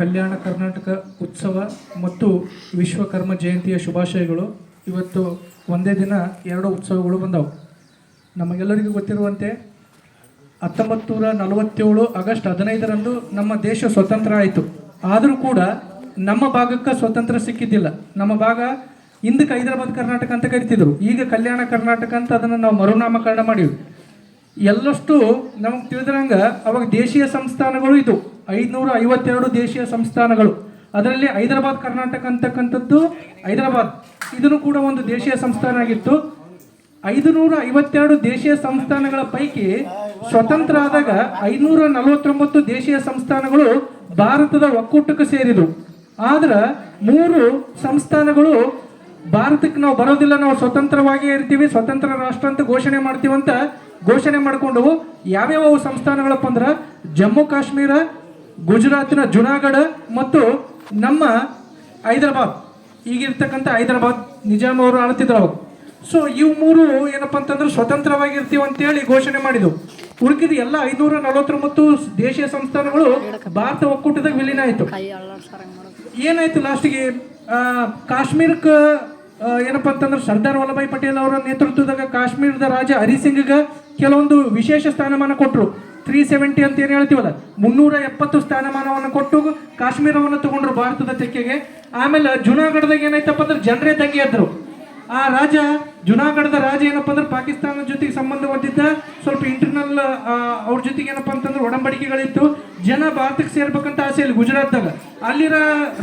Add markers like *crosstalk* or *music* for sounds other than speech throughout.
ಕಲ್ಯಾಣ ಕರ್ನಾಟಕ ಉತ್ಸವ ಮತ್ತು ವಿಶ್ವಕರ್ಮ ಜಯಂತಿಯ ಶುಭಾಶಯಗಳು. ಇವತ್ತು ಒಂದೇ ದಿನ ಎರಡು ಉತ್ಸವಗಳು ಬಂದವು. ನಮಗೆಲ್ಲರಿಗೂ ಗೊತ್ತಿರುವಂತೆ ಹತ್ತೊಂಬತ್ತು ನೂರ ನಲವತ್ತೇಳು ಆಗಸ್ಟ್ ಹದಿನೈದರಂದು ನಮ್ಮ ದೇಶ ಸ್ವತಂತ್ರ ಆಯಿತು. ಆದರೂ ಕೂಡ ನಮ್ಮ ಭಾಗಕ್ಕೆ ಸ್ವತಂತ್ರ ಸಿಕ್ಕಿದ್ದಿಲ್ಲ. ನಮ್ಮ ಭಾಗ ಹಿಂದಕ್ಕೆ ಹೈದರಾಬಾದ್ ಕರ್ನಾಟಕ ಅಂತ ಕರಿತಿದ್ರು. ಈಗ ಕಲ್ಯಾಣ ಕರ್ನಾಟಕ ಅಂತ ಅದನ್ನು ನಾವು ಮರುನಾಮಕರಣ ಮಾಡಿವಿ. ಎಲ್ಲಷ್ಟು ನಮಗೆ ತಿಳಿದ್ರಂಗೆ ಅವಾಗ ದೇಶೀಯ ಸಂಸ್ಥಾನಗಳು ಇದು ಐದುನೂರ ಐವತ್ತೆರಡು ದೇಶೀಯ ಸಂಸ್ಥಾನಗಳು. ಅದರಲ್ಲಿ ಹೈದರಾಬಾದ್, ಕರ್ನಾಟಕ ಅಂತಕ್ಕಂಥದ್ದು ಹೈದರಾಬಾದ್. ಇದನ್ನು ಕೂಡ ಒಂದು ದೇಶೀಯ ಸಂಸ್ಥಾನ ಆಗಿತ್ತು. ಐದುನೂರ ಐವತ್ತೆರಡು ದೇಶೀಯ ಸಂಸ್ಥಾನಗಳ ಪೈಕಿ ಸ್ವತಂತ್ರ ಆದಾಗ ಐನೂರ ನಲವತ್ತೊಂಬತ್ತು ದೇಶೀಯ ಸಂಸ್ಥಾನಗಳು ಭಾರತದ ಒಕ್ಕೂಟಕ್ಕೆ ಸೇರಿದವು. ಆದ್ರೆ ಮೂರು ಸಂಸ್ಥಾನಗಳು ಭಾರತಕ್ಕೆ ನಾವು ಬರೋದಿಲ್ಲ, ನಾವು ಸ್ವತಂತ್ರವಾಗಿಯೇ ಇರ್ತೀವಿ, ಸ್ವತಂತ್ರ ರಾಷ್ಟ್ರ ಅಂತ ಘೋಷಣೆ ಮಾಡ್ತೀವಿ ಅಂತ ಘೋಷಣೆ ಮಾಡಿಕೊಂಡವು. ಯಾವ್ಯಾವ ಸಂಸ್ಥಾನಗಳಪ್ಪ ಅಂದ್ರೆ ಜಮ್ಮು ಕಾಶ್ಮೀರ ಗುಜರಾತಿನ ಜುನಾಗಢ ಮತ್ತು ನಮ್ಮ ಹೈದರಾಬಾದ್. ಈಗಿರ್ತಕ್ಕಂಥ ಹೈದರಾಬಾದ್ ನಿಜಾಮ್ ಅವರು ಆಳ್ತಿದ್ರು ಅವಾಗ. ಸೊ ಇವು ಮೂರು ಏನಪ್ಪ ಅಂತಂದ್ರೆ ಸ್ವತಂತ್ರವಾಗಿರ್ತೀವಿ ಅಂತೇಳಿ ಘೋಷಣೆ ಮಾಡಿದ್ವು ಉಳಿದ ಎಲ್ಲ ಐನೂರ ನಲವತ್ತೊಂಬತ್ತು ದೇಶೀಯ ಸಂಸ್ಥಾನಗಳು ಭಾರತ ಒಕ್ಕೂಟದಾಗ ವಿಲೀನ ಆಯಿತು. ಏನಾಯ್ತು ಲಾಸ್ಟಿಗೆ? ಕಾಶ್ಮೀರಕ್ಕೆ ಏನಪ್ಪ ಅಂತಂದ್ರೆ ಸರ್ದಾರ್ ವಲ್ಲಭಾಯ್ ಪಟೇಲ್ ಅವರ ನೇತೃತ್ವದಾಗ ಕಾಶ್ಮೀರದ ರಾಜ ಹರಿಸಿಂಗ್ಗೆ ಕೆಲವೊಂದು ವಿಶೇಷ ಸ್ಥಾನಮಾನ ಕೊಟ್ಟರು ತ್ರೀ ಸೆವೆಂಟಿ ಅಂತ ಏನು ಹೇಳ್ತೀವಲ್ಲ? ಮುನ್ನೂರ ಎಪ್ಪತ್ತು ಸ್ಥಾನಮಾನವನ್ನು ಕೊಟ್ಟು ಕಾಶ್ಮೀರವನ್ನು ತಗೊಂಡ್ರು ಭಾರತದ ತೆಕ್ಕೆಗೆ. ಆಮೇಲೆ ಜುನಾಗಢದಾಗ ಏನಾಯ್ತಪ್ಪ ಅಂದ್ರೆ ಜನರೇ ತಂಗಿ ಆ ರಾಜ, ಜುನಾಗಢದ ರಾಜ ಏನಪ್ಪ ಅಂದ್ರೆ ಪಾಕಿಸ್ತಾನದ ಜೊತೆಗೆ ಸಂಬಂಧ ಹೊಂದಿದ್ದ ಸ್ವಲ್ಪ ಇಂಟರ್ನಲ್ ಅವ್ರ ಜೊತೆಗೆ ಏನಪ್ಪ ಅಂತಂದ್ರೆ ಒಡಂಬಡಿಕೆಗಳಿತ್ತು. ಜನ ಭಾರತಕ್ಕೆ ಸೇರ್ಬೇಕಂತ ಆಸೆ ಇಲ್ಲಿ ಗುಜರಾತ್ದಾಗ. ಅಲ್ಲಿರ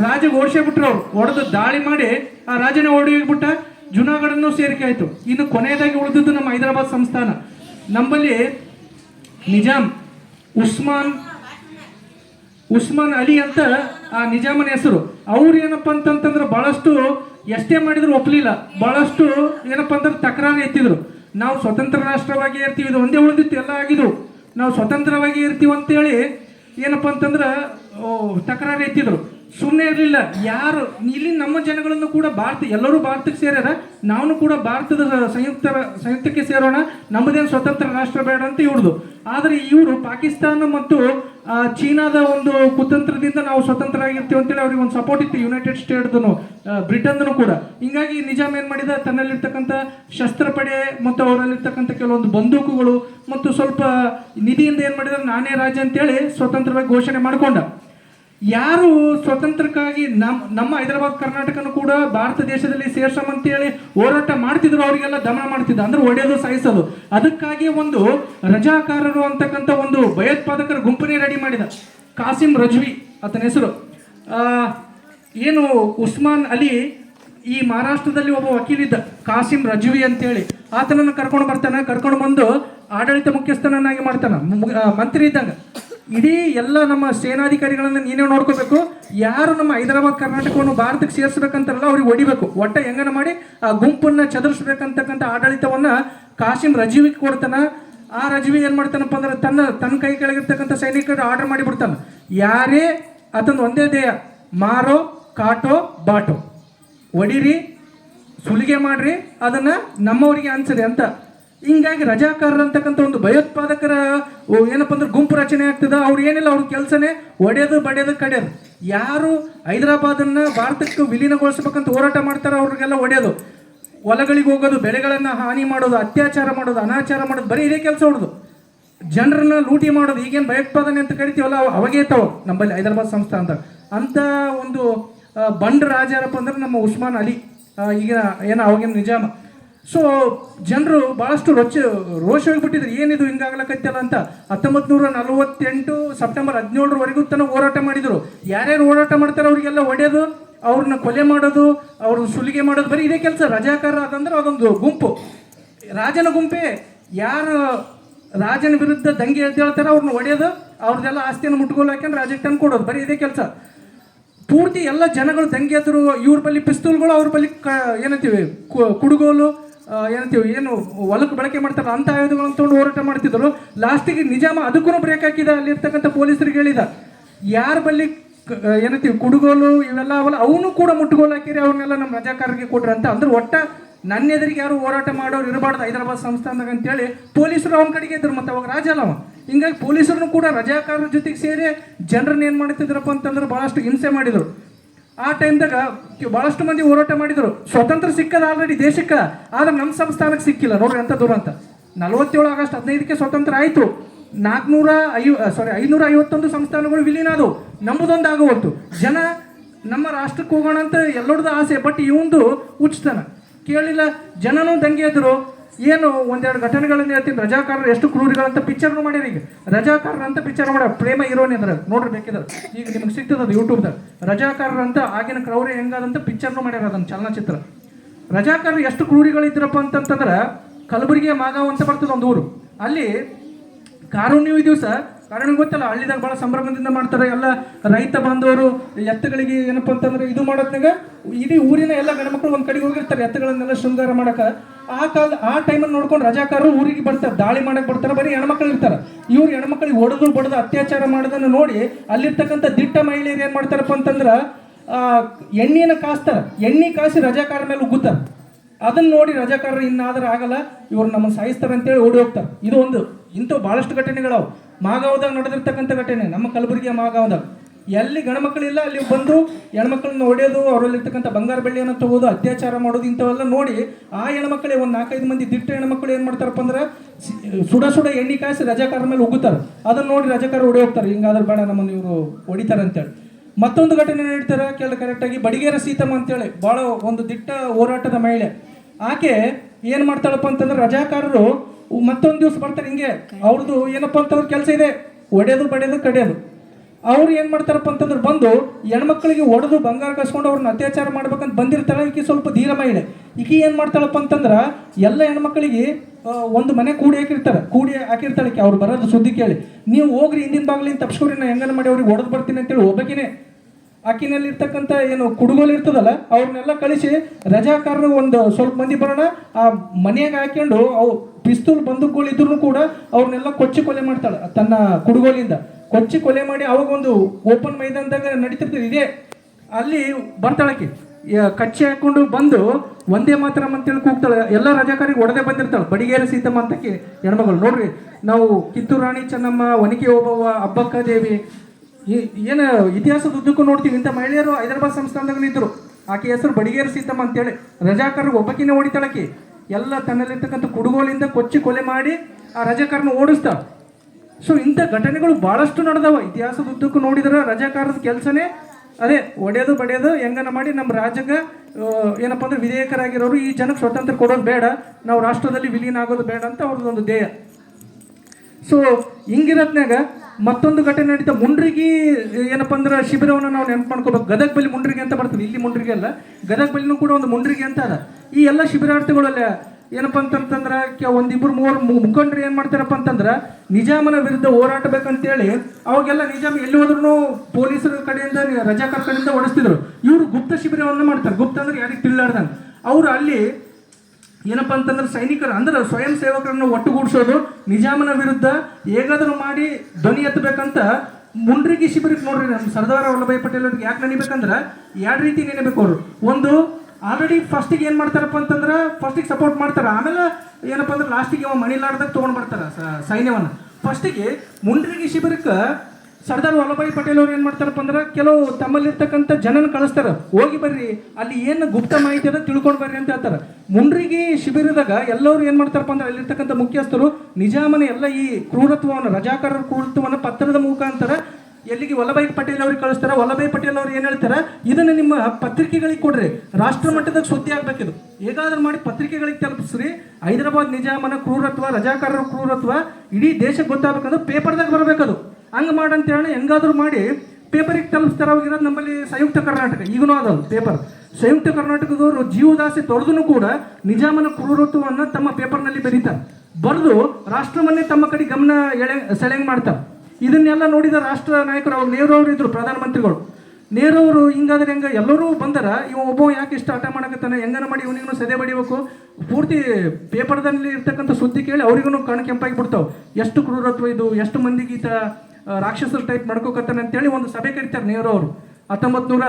ರಾಜ ಓಡಿಸೇ ಬಿಟ್ರು ಅವ್ರು. ಹೊಡೆದು ದಾಳಿ ಮಾಡಿ ಆ ರಾಜನೇ ಓಡಿ ಹೋಗ್ಬಿಟ್ಟ. ಜುನಾಗಢನ್ನು ಸೇರಿಕೆ ಆಯಿತು. ಇನ್ನು ಕೊನೆಯದಾಗಿ ಉಳಿದಿದ್ದು ನಮ್ಮ ಹೈದರಾಬಾದ್ ಸಂಸ್ಥಾನ. ನಮ್ಮಲ್ಲಿ ನಿಜಾಮ್ ಉಸ್ಮಾನ್ ಉಸ್ಮಾನ್ ಅಲಿ ಅಂತ ಆ ನಿಜಾಮನ ಹೆಸರು. ಅವ್ರು ಏನಪ್ಪ ಅಂತಂತಂದ್ರೆ ಬಹಳಷ್ಟು ಎಷ್ಟೇ ಮಾಡಿದ್ರು ಒಪ್ಪಲಿಲ್ಲ ಬಹಳಷ್ಟು ಏನಪ್ಪ ಅಂದ್ರೆ ತಕರಾರು ಎತ್ತಿದ್ರು. ನಾವು ಸ್ವತಂತ್ರ ರಾಷ್ಟ್ರವಾಗಿ ಇರ್ತೀವಿ, ಇದು ಒಂದೇ ಉಳಿದಿತ್ತು, ಎಲ್ಲ ಆಗಿದ್ದು. ನಾವು ಸ್ವತಂತ್ರವಾಗಿ ಇರ್ತೀವಿ ಅಂತೇಳಿ ಏನಪ್ಪ ಅಂತಂದ್ರೆ ತಕರಾರು ಎತ್ತಿದ್ರು. ಸುಮ್ಮನೆ ಇರಲಿಲ್ಲ. ಯಾರು, ಇಲ್ಲಿ ನಮ್ಮ ಜನಗಳನ್ನು ಕೂಡ ಭಾರತ, ಎಲ್ಲರೂ ಭಾರತಕ್ಕೆ ಸೇರ್ಯಾರ. ನಾವು ಕೂಡ ಭಾರತದ ಸಂಯುಕ್ತ, ಸಂಯುಕ್ತಕ್ಕೆ ಸೇರೋಣ. ನಮ್ಮದೇನು ಸ್ವತಂತ್ರ ರಾಷ್ಟ್ರ ಬೇಡ ಅಂತ ಇವ್ರದು. ಆದರೆ ಇವರು ಪಾಕಿಸ್ತಾನ ಮತ್ತು ಚೀನಾದ ಒಂದು ಕುತಂತ್ರದಿಂದ ನಾವು ಸ್ವತಂತ್ರ ಆಗಿರ್ತೀವಿ ಅಂತೇಳಿ ಅವ್ರಿಗೆ ಒಂದು ಸಪೋರ್ಟ್ ಇತ್ತು ಯುನೈಟೆಡ್ ಸ್ಟೇಟ್ದನು ಬ್ರಿಟನ್ದನು ಕೂಡ. ಹಿಂಗಾಗಿ ನಿಜಾಮ್ ಏನು ಮಾಡಿದ? ತನ್ನಲ್ಲಿರ್ತಕ್ಕಂಥ ಶಸ್ತ್ರಪಡೆ ಮತ್ತು ಅವರಲ್ಲಿರ್ತಕ್ಕಂಥ ಕೆಲವೊಂದು ಬಂದೂಕುಗಳು ಮತ್ತು ಸ್ವಲ್ಪ ನಿಧಿಯಿಂದ ಏನು ಮಾಡಿದ? ನಾನೇ ರಾಜ ಅಂತೇಳಿ ಸ್ವತಂತ್ರವಾಗಿ ಘೋಷಣೆ ಮಾಡಿಕೊಂಡ. ಯಾರು ಸ್ವತಂತ್ರಕ್ಕಾಗಿ ನಮ್ಮ ನಮ್ಮ ಹೈದರಾಬಾದ್, ಕರ್ನಾಟಕನೂ ಕೂಡ ಭಾರತ ದೇಶದಲ್ಲಿ ಸೇರ್ಸಮಂತೇಳಿ ಹೋರಾಟ ಮಾಡ್ತಿದ್ರು, ಅವರಿಗೆಲ್ಲ ದಮನ ಮಾಡ್ತಿದ್ದ ಅಂದ್ರೆ ಒಡೆಯೋದು ಸಾಯಿಸೋದು. ಅದಕ್ಕಾಗಿ ಒಂದು ರಜಾಕಾರರು ಅಂತಕ್ಕಂಥ ಒಂದು ಭಯೋತ್ಪಾದಕರ ಗುಂಪನ್ನೇ ರೆಡಿ ಮಾಡಿದ. ಕಾಸಿಂ ರಜ್ವಿ ಆತನ ಹೆಸರು. ಏನು ಉಸ್ಮಾನ್ ಅಲಿ ಈ ಮಹಾರಾಷ್ಟ್ರದಲ್ಲಿ ಒಬ್ಬ ವಕೀಲಿದ್ದ ಕಾಸಿಂ ರಜ್ವಿ ಅಂತೇಳಿ. ಆತನನ್ನು ಕರ್ಕೊಂಡು ಬರ್ತಾನೆ, ಕರ್ಕೊಂಡು ಬಂದು ಆಡಳಿತ ಮುಖ್ಯಸ್ಥನನ್ನಾಗಿ ಮಾಡ್ತಾನೆ. ಮಂತ್ರಿ ಇದ್ದಂಗೆ. ಇಡೀ ಎಲ್ಲ ನಮ್ಮ ಸೇನಾಧಿಕಾರಿಗಳನ್ನ ನೀನೇ ನೋಡ್ಕೋಬೇಕು. ಯಾರು ನಮ್ಮ ಹೈದರಾಬಾದ್, ಕರ್ನಾಟಕವನ್ನು ಭಾರತಕ್ಕೆ ಸೇರಿಸ್ಬೇಕಂತಾರಲ್ಲ, ಅವ್ರಿಗೆ ಹೊಡಿಬೇಕು. ಒಟ್ಟ ಹೆಂಗನ ಮಾಡಿ ಆ ಗುಂಪನ್ನು ಚದುರಿಸ್ಬೇಕಂತಕ್ಕಂಥ ಆಡಳಿತವನ್ನ ಕಾಸಿಂ ರಜೀವಿಗೆ ಕೊಡ್ತಾನೆ. ಆ ರಜೀವಿ ಏನು ಮಾಡ್ತಾನಪ್ಪ ಅಂದ್ರೆ ತನ್ನ ತನ್ನ ಕೈ ಕೆಳಗಿರ್ತಕ್ಕಂಥ ಸೈನಿಕರು ಆರ್ಡರ್ ಮಾಡಿಬಿಡ್ತಾನೆ. ಯಾರೇ ಅದನ್ನು ಒಂದೇ ದೇಹ, ಮಾರೋ, ಕಾಟೋ, ಬಾಟೋ. ಹೊಡಿರಿ, ಸುಲಿಗೆ ಮಾಡ್ರಿ, ಅದನ್ನ ನಮ್ಮವರಿಗೆ ಅನ್ಸರಿ ಅಂತ. ಹಿಂಗಾಗಿ ರಜಾಕಾರರು ಅಂತಕ್ಕಂಥ ಒಂದು ಭಯೋತ್ಪಾದಕರ ಏನಪ್ಪ ಅಂದ್ರೆ ಗುಂಪು ರಚನೆ ಆಗ್ತದ. ಅವ್ರು ಏನಿಲ್ಲ ಅವ್ರ ಕೆಲಸನೇ ಒಡೆಯೋದು ಬಡಿಯೋದು ಕಡೆಯೋದು. ಯಾರು ಹೈದರಾಬಾದನ್ನು ಭಾರತಕ್ಕೆ ವಿಲೀನಗೊಳಿಸ್ಬೇಕಂತ ಹೋರಾಟ ಮಾಡ್ತಾರೋ ಅವ್ರಿಗೆಲ್ಲ ಒಡೆಯೋದು ಹೊಲಗಳಿಗೆ ಹೋಗೋದು ಬೆಳೆಗಳನ್ನ ಹಾನಿ ಮಾಡೋದು ಅತ್ಯಾಚಾರ ಮಾಡೋದು ಅನಾಚಾರ ಮಾಡೋದು ಬರೀ ಇದೇ ಕೆಲಸ ಹೊಡೆದು ಜನರನ್ನ ಲೂಟಿ ಮಾಡೋದು ಈಗೇನು ಭಯೋತ್ಪಾದನೆ ಅಂತ ಕರಿತೀವಲ್ಲ ಅವು ಅವಾಗೇ ತಾವು ನಮ್ಮಲ್ಲಿ ಹೈದರಾಬಾದ್ ಸಂಸ್ಥಾನ ಅಂತ. ಒಂದು ಆ, ಬಂಡ್ ರಾಜ ಅಂದ್ರೆ ನಮ್ಮ ಉಸ್ಮಾನ್ ಅಲಿ ಈಗ ಏನೋ ಅವಾಗಿನ ನಿಜಾಮ. ಸೊ ಜನರು ಭಾಳಷ್ಟು ರೊಚ್ಚ ರೋಷ ಹೋಗಿಬಿಟ್ಟಿದ್ರು ಏನಿದು ಹಿಂಗಾಗ್ಲಕತ್ತಲ್ಲ ಅಂತ ಹತ್ತೊಂಬತ್ತು ನೂರ ನಲವತ್ತೆಂಟು ಸೆಪ್ಟೆಂಬರ್ ಹದಿನೇಳರವರೆಗೂ ತನಕ ಹೋರಾಟ ಮಾಡಿದರು. ಯಾರ್ಯಾರು ಹೋರಾಟ ಮಾಡ್ತಾರೆ ಅವರಿಗೆಲ್ಲ ಹೊಡೆಯೋದು ಅವ್ರನ್ನ ಕೊಲೆ ಮಾಡೋದು, ಅವ್ರನ್ನ ಸುಲಿಗೆ ಮಾಡೋದು, ಬರೀ ಇದೇ ಕೆಲಸ. ರಜಾಕಾರ ಅದಂದ್ರೆ ಅದೊಂದು ಗುಂಪು. ರಾಜನ ಗುಂಪೇ, ಯಾರು ರಾಜನ ವಿರುದ್ಧ ದಂಗೆ ಎದ್ದೇಳ್ತಾರೆ ಅವ್ರನ್ನ ಹೊಡೆಯೋದು ಅವ್ರದ್ದೆಲ್ಲ ಆಸ್ತಿಯನ್ನು ಮುಟ್ಗೋಲು ಹಾಕ್ಯಂಡು ರಾಜಕ್ಕೆ ತಂದು ಕೊಡೋದು. ಬರೀ ಇದೇ ಕೆಲಸ. ಪೂರ್ತಿ ಎಲ್ಲ ಜನಗಳು ದಂಗೆ ಎದ್ರು, ಇವ್ರ ಬಳಿ ಪಿಸ್ತೂಲ್ಗಳು, ಅವ್ರ ಬಳಿ ಕ, ಏನಂತೀವಿ ಕುಡುಗೋಲು ಏನಂತೀವಿ, ಏನು, ಹೊಲಕ್ಕೆ ಬಳಕೆ ಮಾಡ್ತಾರೆ ಅಂತ ಆಯುಧಗಳನ್ನು ತೊಗೊಂಡು ಹೋರಾಟ ಮಾಡ್ತಿದ್ರು. ಲಾಸ್ಟಿಗೆ ನಿಜಾಮ ಅದಕ್ಕೂ ಬ್ರೇಕ್ ಹಾಕಿದ, ಅಲ್ಲಿರ್ತಕ್ಕಂಥ ಪೊಲೀಸರಿಗೆ ಹೇಳಿದ. ಯಾರ ಬಳಿ ಏನಂತೀವಿ, ಕುಡುಗೋಲು ಇವೆಲ್ಲ ಅವಲ್ಲ ಅವನು ಕೂಡ ಮುಟ್ಟುಗೋಲು ಹಾಕಿರಿ ಅವನ್ನೆಲ್ಲ ನಮ್ಮ ರಜಾಕಾರರಿಗೆ ಕೊಡ್ರಿ ಅಂತ. ಅಂದ್ರೆ ಒಟ್ಟ ನನ್ನ ಎದುರಿಗೆ ಯಾರು ಹೋರಾಟ ಮಾಡೋರು ಇರಬಾರ್ದು, ಹೈದರಾಬಾದ್ ಸಂಸ್ಥಾನದಾಗ ಅಂತೇಳಿ ಪೊಲೀಸರು ಅವನ ಕಡೆಗೆ ಇದ್ರು ಮತ್ತೆ ಅವಾಗ ರಾಜ ಅಲ್ಲ ಹಿಂಗಾಗಿ ಪೊಲೀಸರನ್ನು ಕೂಡ ರಜಾಕಾರರ ಜೊತೆಗೆ ಸೇರಿ ಜನರನ್ನ ಏನು ಮಾಡ್ತಿದ್ರಪ್ಪ ಅಂತಂದ್ರೆ ಭಾಳಷ್ಟು ಹಿಂಸೆ ಮಾಡಿದರು. ಆ ಟೈಮ್ದಾಗ ಭಾಳಷ್ಟು ಮಂದಿ ಹೋರಾಟ ಮಾಡಿದರು. ಸ್ವತಂತ್ರ ಸಿಕ್ಕದ ಆಲ್ರೆಡಿ ದೇಶಕ್ಕೆ ಆದ್ರೆ ನಮ್ಮ ಸಂಸ್ಥಾನಕ್ಕೆ ಸಿಕ್ಕಿಲ್ಲ. ನೋಡ್ರಿ ಅಂತ ದೂರ ಅಂತ ನಲವತ್ತೇಳು ಆಗಸ್ಟ್ ಹದಿನೈದಕ್ಕೆ ಸ್ವತಂತ್ರ ಆಯಿತು. ನಾಲ್ಕುನೂರ ಐವ ಸಾರಿ ಐನೂರ ಐವತ್ತೊಂದು ಸಂಸ್ಥಾನಗಳು ವಿಲೀನ ಅದು ನಮ್ಮದೊಂದು ಆಗೋವತ್ತು ಜನ ನಮ್ಮ ರಾಷ್ಟ್ರಕ್ಕೆ ಹೋಗೋಣ ಅಂತ ಎಲ್ಲರದ್ದು ಆಸೆ ಬಟ್ ಇವಂದು ಉಚಿತನ. ಕೇಳಿಲ್ಲ, ಜನನೂ ದಂಗೆ ಎದ್ರು. ಏನು ಒಂದೆರಡು ಘಟನೆಗಳನ್ನು ಹೇಳ್ತೀನಿ. ರಜಾಕಾರರು ಎಷ್ಟು ಕ್ರೂರಿಗಳಂತ ಪಿಕ್ಚರ್ನು ಮಾಡ್ಯಾರ ಈಗ. ರಜಾಕಾರರ ಅಂತ ಪಿಕ್ಚರ್ ಮಾಡ್ಯಾರ ಪ್ರೇಮ ಇರೋನಿ ಅದ್ರ ನೋಡ್ರಿ ಬೇಕಿದ್ರೆ. ಈಗ ನಿಮ್ಗೆ ಸಿಗ್ತದ ಯೂಟ್ಯೂಬ್ದಾಗ ರಜಾಕಾರರಂತ ಆಗಿನ ಕ್ರೌರಿ ಹೆಂಗದಂತ ಪಿಕ್ಚರ್ನು ಮಾಡ್ಯಾರ ಅದನ್ನ ಚಲನಚಿತ್ರ. ರಜಾಕಾರರು ಎಷ್ಟು ಕ್ರೂರಿಗಳಿದ್ರಪ್ಪ ಅಂತಂತಂದ್ರೆ ಕಲಬುರಗಿಯ ಮಾಗಾವ್ ಅಂತ ಬರ್ತದೆ ಒಂದು ಊರು. ಅಲ್ಲಿ ಕಾರುಣ್ಯ ದಿವಸ ಕಾರಣ ಗೊತ್ತಲ್ಲ, ಹಳ್ಳಿದಾಗ ಭಾಳ ಸಂಭ್ರಮದಿಂದ ಮಾಡ್ತಾರೆ ಎಲ್ಲ ರೈತ ಬಾಂಧವರು, ಎತ್ತುಗಳಿಗೆ ಏನಪ್ಪ ಅಂತಂದ್ರೆ ಇದು ಮಾಡೋದ್ನಾಗ ಇಡೀ ಊರಿನ ಎಲ್ಲ ಗಂಡ್ಮಕ್ಳು ಒಂದ್ ಕಡೆಗೆ ಹೋಗಿರ್ತಾರೆ, ಎತ್ತುಗಳನ್ನೆಲ್ಲ ಶೃಂಗಾರ ಮಾಡಕ. ಆ ಕಾಲ, ಆ ಟೈಮಲ್ಲಿ ನೋಡ್ಕೊಂಡು ರಜಾಕಾರರು ಊರಿಗೆ ಬರ್ತಾರೆ, ದಾಳಿ ಮಾಡಕ್ಕೆ ಬರ್ತಾರೆ, ಬರೀ ಹೆಣ್ಮಕ್ಳು ಇರ್ತಾರೆ. ಇವ್ರು ಹೆಣ್ಮಕ್ಳಿಗೆ ಹೊಡೆದು ಬಡದು ಅತ್ಯಾಚಾರ ಮಾಡೋದನ್ನ ನೋಡಿ ಅಲ್ಲಿರ್ತಕ್ಕಂಥ ದಿಟ್ಟ ಮಹಿಳೆಯರು ಏನು ಮಾಡ್ತಾರಪ್ಪ ಅಂತಂದ್ರೆ ಎಣ್ಣೆನ ಕಾಸ್ತಾರೆ. ಎಣ್ಣೆ ಕಾಸಿ ರಜಾಕಾರ ಮೇಲೆ ಉಗ್ಗುತ್ತಾರೆ. ಅದನ್ನ ನೋಡಿ ರಜಾಕಾರರು ಇನ್ನಾದ್ರೆ ಆಗಲ್ಲ, ಇವ್ರು ನಮ್ಮನ್ನು ಸಾಯಿಸ್ತಾರೆ ಅಂತೇಳಿ ಓಡಿ ಹೋಗ್ತಾರೆ. ಇದು ಒಂದು ಇಂಥವು ಭಾಳಷ್ಟು ಘಟನೆಗಳವು. ಮಾಗಾವದಾಗ ನಡೆದಿರ್ತಕ್ಕಂಥ ಘಟನೆ, ನಮ್ಮ ಕಲಬುರಗಿಯ ಮಾಗಾವದಾಗ ಎಲ್ಲಿ ಗಣಮಕ್ಕಳಿಲ್ಲ ಅಲ್ಲಿ ಬಂದು ಹೆಣ್ಮಕ್ಳನ್ನ ಹೊಡೆಯೋದು, ಅವರಲ್ಲಿರ್ತಕ್ಕಂಥ ಬಂಗಾರ ಬೆಳ್ಳಿಯನ್ನು ತಗೋದು, ಅತ್ಯಾಚಾರ ಮಾಡೋದು ಇಂಥವೆಲ್ಲ ನೋಡಿ, ಆ ಹೆಣ್ಮಕ್ಳೇ ಒಂದು ನಾಲ್ಕೈದು ಮಂದಿ ದಿಟ್ಟ ಹೆಣ್ಮಕ್ಳು ಏನು ಮಾಡ್ತಾರಪ್ಪ ಅಂದ್ರೆ ಸುಡ ಸುಡ ಎಣ್ಣೆ ಕಾಯಿಸಿ ರಜಾಕಾರ ಮೇಲೆ ಉಗ್ಗುತ್ತಾರೆ. ಅದನ್ನು ನೋಡಿ ರಜಾಕಾರ ಹೊಡೆ ಹೋಗ್ತಾರೆ. ಹಿಂಗಾದ್ರೆ ಬೇಡ, ನಮ್ಮನ್ನು ಇವರು ಹೊಡಿತಾರೆ ಅಂತೇಳಿ. ಮತ್ತೊಂದು ಘಟನೆ ಹೇಳ್ತಾರೆ ಕೆಲ ಕರೆಕ್ಟಾಗಿ ಬಡಿಗೇರ ಸೀತಮ್ಮ ಅಂತೇಳಿ ಭಾಳ ಒಂದು ದಿಟ್ಟ ಹೋರಾಟದ ಮಹಿಳೆ. ಆಕೆ ಏನು ಮಾಡ್ತಾಳಪ್ಪ ಅಂತಂದ್ರೆ, ರಜಾಕಾರರು ಮತ್ತೊಂದು ದಿವಸ ಬರ್ತಾರೆ ಹಿಂಗೆ. ಅವ್ರದ್ದು ಏನಪ್ಪ ಅಂತಂದ್ರೆ ಕೆಲಸ ಇದೆ. ಒಡೆಯೋದು ಬಡಿಯೋದು ಕಡಿಯೋದು ಅವ್ರು ಏನು ಮಾಡ್ತಾರಪ್ಪ ಅಂತಂದ್ರೆ ಬಂದು ಹೆಣ್ಮಕ್ಳಿಗೆ ಒಡೆದು ಬಂಗಾರ ಕಸ್ಕೊಂಡು ಅವ್ರನ್ನ ಅತ್ಯಾಚಾರ ಮಾಡ್ಬೇಕಂತ ಬಂದಿರ್ತಾಳೆ. ಈಕೆ ಸ್ವಲ್ಪ ಧೀರ ಮಹಿಳೆ ಈಕೆ ಏನು ಮಾಡ್ತಾಳಪ್ಪ ಅಂತಂದ್ರೆ ಎಲ್ಲ ಹೆಣ್ಮಕ್ಳಿಗೆ ಒಂದು ಮನೆ ಕೂಡಿ ಹಾಕಿರ್ತಾರೆ. ಕೂಡಿ ಹಾಕಿರ್ತಾಳೆ ಅವ್ರು ಬರೋದು ಸುದ್ದಿ ಕೇಳಿ. ನೀವು ಹೋಗ್ರಿ ಹಿಂದಿನ ಬಾಗಿಲಿಂದ ತಪ್ಸ್ಕೊರಿ ನಾ ಹೆಂಗನ ಮಾಡಿ ಅವ್ರಿಗೆ ಹೊಡೆದು ಬರ್ತೀನಿ ಅಂತೇಳಿ ಒಬ್ಬಕಿನೇ ಆಕಿನಲ್ಲಿ ಇರ್ತಕ್ಕಂಥ ಏನು ಕುಡುಗೋಲು ಇರ್ತದಲ್ಲ ಅವ್ರನ್ನೆಲ್ಲ ಕಳಿಸಿ ರಜಾಕಾರರು ಒಂದು ಸ್ವಲ್ಪ ಮಂದಿ ಬರೋಣ, ಆ ಮನೆಯಾಗ ಹಾಕ್ಯಂಡು ಅವು ಪಿಸ್ತೂಲ್ ಬಂದೂಕುಗಳು ಇದ್ರು ಕೂಡ ಅವ್ರನ್ನೆಲ್ಲ ಕೊಚ್ಚಿ ಕೊಲೆ ಮಾಡ್ತಾಳೆ, ತನ್ನ ಕುಡುಗೋಲಿಂದ ಕೊಚ್ಚಿ ಕೊಲೆ ಮಾಡಿ ಅವಾಗ ಓಪನ್ ಮೈದಾನದಾಗ ನಡೀತಿರ್ತದೆ, ಇದೇ ಅಲ್ಲಿ ಬರ್ತಾಳಕ್ಕೆ ಕಚ್ಚಿ ಹಾಕೊಂಡು ಬಂದು ಒಂದೇ ಮಾತ್ರ ಅಂತೇಳಿ ಕೂಗ್ತಾಳೆ. ಎಲ್ಲ ರಜಾಕಾರಿಗೆ ಒಡದೆ ಬಂದಿರ್ತಾಳೆ. ಬಡಿಗೇರ ಸೀತಮ್ಮ ಅಂತಕ್ಕೆ ಹೆಣ್ಮಗಳು. ನೋಡ್ರಿ, ನಾವು ಕಿತ್ತೂರು ರಾಣಿ ಚೆನ್ನಮ್ಮ ಒನಕೆ ಓಬವ್ವ ಅಬ್ಬಕ್ಕ ದೇವಿ ಏನು ಇತಿಹಾಸದ ಉದ್ದಕ್ಕೂ ನೋಡ್ತೀವಿ. ಇಂಥ ಮಹಿಳೆಯರು ಹೈದರಾಬಾದ್ ಸಂಸ್ಥಾನದಾಗ ಇದ್ದರು ಆಕೆ ಹೆಸರು ಬಡಿಗೇರು ಸೀತಮ್ಮ ಅಂತೇಳಿ. ರಜಾಕಾರರಿಗೆ ಒಬ್ಬಕಿನೇ ಹೊಡಿತಾಳಕಿ ಎಲ್ಲ ತನ್ನಲ್ಲಿರ್ತಕ್ಕಂಥ ಕುಡುಗೋಲಿಂದ ಕೊಚ್ಚಿ ಕೊಲೆ ಮಾಡಿ ಆ ರಜಾಕಾರನ ಓಡಿಸ್ತಾಳೆ. ಸೊ ಇಂಥ ಘಟನೆಗಳು ಭಾಳಷ್ಟು ನಡೆದವ. ಇತಿಹಾಸದ ಉದ್ದಕ್ಕೂ ನೋಡಿದ್ರೆ ರಜಾಕಾರದ ಕೆಲಸನೇ ಅದೇ ಒಡೆಯೋದು ಬಡಿಯೋದು ಹೆಂಗನ ಮಾಡಿ ನಮ್ಮ ರಾಜ್ಯಕ್ಕೆ ಏನಪ್ಪ ಅಂದ್ರೆ ವಿಧೇಯಕರಾಗಿರೋರು ಈ ಜನಕ್ಕೆ ಸ್ವತಂತ್ರ ಕೊಡೋದು ಬೇಡ. ನಾವು ರಾಷ್ಟ್ರದಲ್ಲಿ ವಿಲೀನ ಆಗೋದು ಬೇಡ ಅಂತ ಅವ್ರದ್ದೊಂದು ಧ್ಯೇಯ. ಸೊ ಹಿಂಗಿರೋದ್ನಾಗ ಮತ್ತೊಂದು ಘಟನೆ ನಡೀತಾ, ಮುಂಡ್ರಿಗಿ, ಏನಪ್ಪ ಅಂದ್ರೆ ಶಿಬಿರವನ್ನು ನಾವು ನೆನಪು ಮಾಡ್ಕೋಬೇಕು. ಗದಗ ಬಲಿ ಮುಂಡ್ರಿಗೆ ಅಂತ ಬರ್ತದೆ, ಇಲ್ಲಿ ಮುಂಡ್ರಿಗೆ ಅಲ್ಲ. ಗದಗ ಬಲಿನೂ ಕೂಡ ಒಂದು ಮುಂಡ್ರಿಗೆ ಅಂತ ಅದ. ಈ ಎಲ್ಲ ಶಿಬಿರಾರ್ಥಿಗಳಲ್ಲ ಏನಪ್ಪ ಅಂತಂತಂದ್ರೆ ಒಂದಿಬ್ಬರು ಮೂವರು ಮುಖಂಡರು ಏನು ಮಾಡ್ತಾರಪ್ಪ ಅಂತಂದ್ರೆ, ನಿಜಾಮನ ವಿರುದ್ಧ ಹೋರಾಟಬೇಕಂತೇಳಿ ಅವಾಗೆಲ್ಲ ನಿಜಾಮ್ ಎಲ್ಲಿ ಹೋದ್ರೂ ಪೊಲೀಸರ ಕಡೆಯಿಂದ, ರಜಾಕರ್ ಕಡೆಯಿಂದ ಓಡಿಸ್ತಿದ್ರು. ಇವರು ಗುಪ್ತ ಶಿಬಿರವನ್ನು ಮಾಡ್ತಾರೆ. ಗುಪ್ತ ಅಂದ್ರೆ ಯಾರಿಗೆ ತಿಳಿಲಾರ್ದಂಗೆ. ಅವರು ಅಲ್ಲಿ ಏನಪ್ಪ ಅಂತಂದ್ರೆ ಸೈನಿಕರು, ಅಂದ್ರೆ ಸ್ವಯಂ ಸೇವಕರನ್ನು ಒಟ್ಟುಗೂಡಿಸೋದು, ನಿಜಾಮನ ವಿರುದ್ಧ ಹೇಗಾದರೂ ಮಾಡಿ ಧ್ವನಿ ಎತ್ತಬೇಕಂತ ಮುಂಡ್ರಿಗಿ ಶಿಬಿರಕ್ಕೆ ನೋಡ್ರಿ ನಮ್ಮ ಸರ್ದಾರ್ ವಲ್ಲಭಾಯಿ ಪಟೇಲ್ ಅವ್ರಿಗೆ ಯಾಕೆ ನೆನಿಬೇಕಂದ್ರೆ ಎರಡು ರೀತಿ ನೆನೆಬೇಕು ಅವರು. ಒಂದು ಆಲ್ರೆಡಿ ಫಸ್ಟಿಗೆ ಏನು ಮಾಡ್ತಾರಪ್ಪ ಅಂತಂದ್ರೆ ಫಸ್ಟಿಗೆ ಸಪೋರ್ಟ್ ಮಾಡ್ತಾರೆ. ಆಮೇಲೆ ಏನಪ್ಪ ಅಂದ್ರೆ ಲಾಸ್ಟಿಗೆ ಅವ ಮಣಿಲಾರ್ದಾಗ ತೊಗೊಂಡು ಬರ್ತಾರೆ ಸೈನ್ಯವನ್ನು. ಫಸ್ಟಿಗೆ ಮುಂಡ್ರಿಗಿ ಶಿಬಿರಕ್ಕೆ ಸರ್ದಾರ್ ವಲ್ಲಭಾಯಿ ಪಟೇಲ್ ಅವ್ರು ಏನು ಮಾಡ್ತಾರಪ್ಪ ಅಂದ್ರೆ ಕೆಲವು ತಮ್ಮಲ್ಲಿರ್ತಕ್ಕಂಥ ಜನನ ಕಳಿಸ್ತಾರೆ. ಹೋಗಿ ಬರ್ರಿ, ಅಲ್ಲಿ ಏನು ಗುಪ್ತ ಮಾಹಿತಿ ಅದ ತಿಳ್ಕೊಂಡು ಬರ್ರಿ ಅಂತ ಹೇಳ್ತಾರೆ. ಮುಂಡ್ರಿಗೆ ಶಿಬಿರದಾಗ ಎಲ್ಲರೂ ಏನು ಮಾಡ್ತಾರಪ್ಪ ಅಂದ್ರೆ ಅಲ್ಲಿರ್ತಕ್ಕಂಥ ಮುಖ್ಯಸ್ಥರು ನಿಜಾಮನ ಎಲ್ಲ ಈ ಕ್ರೂರತ್ವವನ್ನು, ರಜಾಕಾರರ ಕ್ರೂರತ್ವವನ್ನು ಪತ್ರದ ಮುಖಾಂತರ ಎಲ್ಲಿಗೆ ವಲ್ಲಭಾಯಿ ಪಟೇಲ್ ಅವ್ರಿಗೆ ಕಳಿಸ್ತಾರೆ ವಲ್ಲಭಾಯಿ ಪಟೇಲ್ ಅವ್ರು ಏನು ಹೇಳ್ತಾರೆ, ಇದನ್ನ ನಿಮ್ಮ ಪತ್ರಿಕೆಗಳಿಗೆ ಕೊಡ್ರಿ. ರಾಷ್ಟ್ರ ಮಟ್ಟದಾಗ ಸುದ್ದಿ ಆಗ್ಬೇಕಿದು. ಹೇಗಾದ್ರೂ ಮಾಡಿ ಪತ್ರಿಕೆಗಳಿಗೆ ತಲುಪಿಸ್ರಿ. ಹೈದರಾಬಾದ್ ನಿಜಾಮನ ಕ್ರೂರತ್ವ, ರಜಾಕಾರರ ಕ್ರೂರತ್ವ ಇಡೀ ದೇಶಕ್ಕೆ ಗೊತ್ತಾಗಬೇಕಂದ್ರೆ ಪೇಪರ್ದಾಗ ಬರಬೇಕದು. ಹಂಗೆ ಮಾಡಂತ ಹೇಳಿ ಹೆಂಗಾದರೂ ಮಾಡಿ ಪೇಪರಿಗೆ ತಲುಪಿಸ್ತಾರ ಅವಾಗಿರೋದು ನಮ್ಮಲ್ಲಿ ಸಂಯುಕ್ತ ಕರ್ನಾಟಕ, ಈಗನೂ ಅದಲ್ಲ ಪೇಪರ್ ಸಂಯುಕ್ತ ಕರ್ನಾಟಕದವರು ಜೀವದಾಸೆ ತೊಳೆದು ಕೂಡ ನಿಜಾಮನ ಕ್ರೂರತ್ವವನ್ನು ತಮ್ಮ ಪೇಪರ್ನಲ್ಲಿ ಬರೀತಾರೆ. ಬರೆದು ರಾಷ್ಟ್ರವನ್ನೇ ತಮ್ಮ ಕಡೆ ಗಮನ ಎಳೆ, ಸೆಳೆಂಗ್ ಮಾಡ್ತಾರೆ. ಇದನ್ನೆಲ್ಲ ನೋಡಿದ ರಾಷ್ಟ್ರ ನಾಯಕರು, ಅವ್ರು ನೆಹರು ಅವರು ಇದ್ರು, ಪ್ರಧಾನಮಂತ್ರಿಗಳು. ನೆಹರು ಅವರು ಹಿಂಗಾದ್ರೆ ಹೆಂಗ, ಎಲ್ಲರೂ ಬಂದರ, ಇವ ಒಬ್ಬ ಯಾಕೆ ಇಷ್ಟ ಆಟ ಮಾಡಕತ್ತಾನೆ, ಹೆಂಗನ ಮಾಡಿ ಇವನಿಗೂ ಸದೆ ಬಡಿಬೇಕು? ಪೂರ್ತಿ ಪೇಪರ್ದಲ್ಲಿ ಇರ್ತಕ್ಕಂಥ ಸುದ್ದಿ ಕೇಳಿ ಅವ್ರಿಗೂ ಕಣ್ಣು ಕೆಂಪಾಗಿ ಬಿಡ್ತಾವೆ. ಎಷ್ಟು ಕ್ರೂರತ್ವ ಇದು, ಎಷ್ಟು ಮಂದಿಗೆ ಈ ರಾಕ್ಷಸರ ಟೈಪ್ ಮಾಡ್ಕೋಕತ್ತಾನೆ ಅಂತೇಳಿ ಒಂದು ಸಭೆ ಕರೀತಾರೆ ನೆಹರು ಅವರು. ಹತ್ತೊಂಬತ್ತು ನೂರ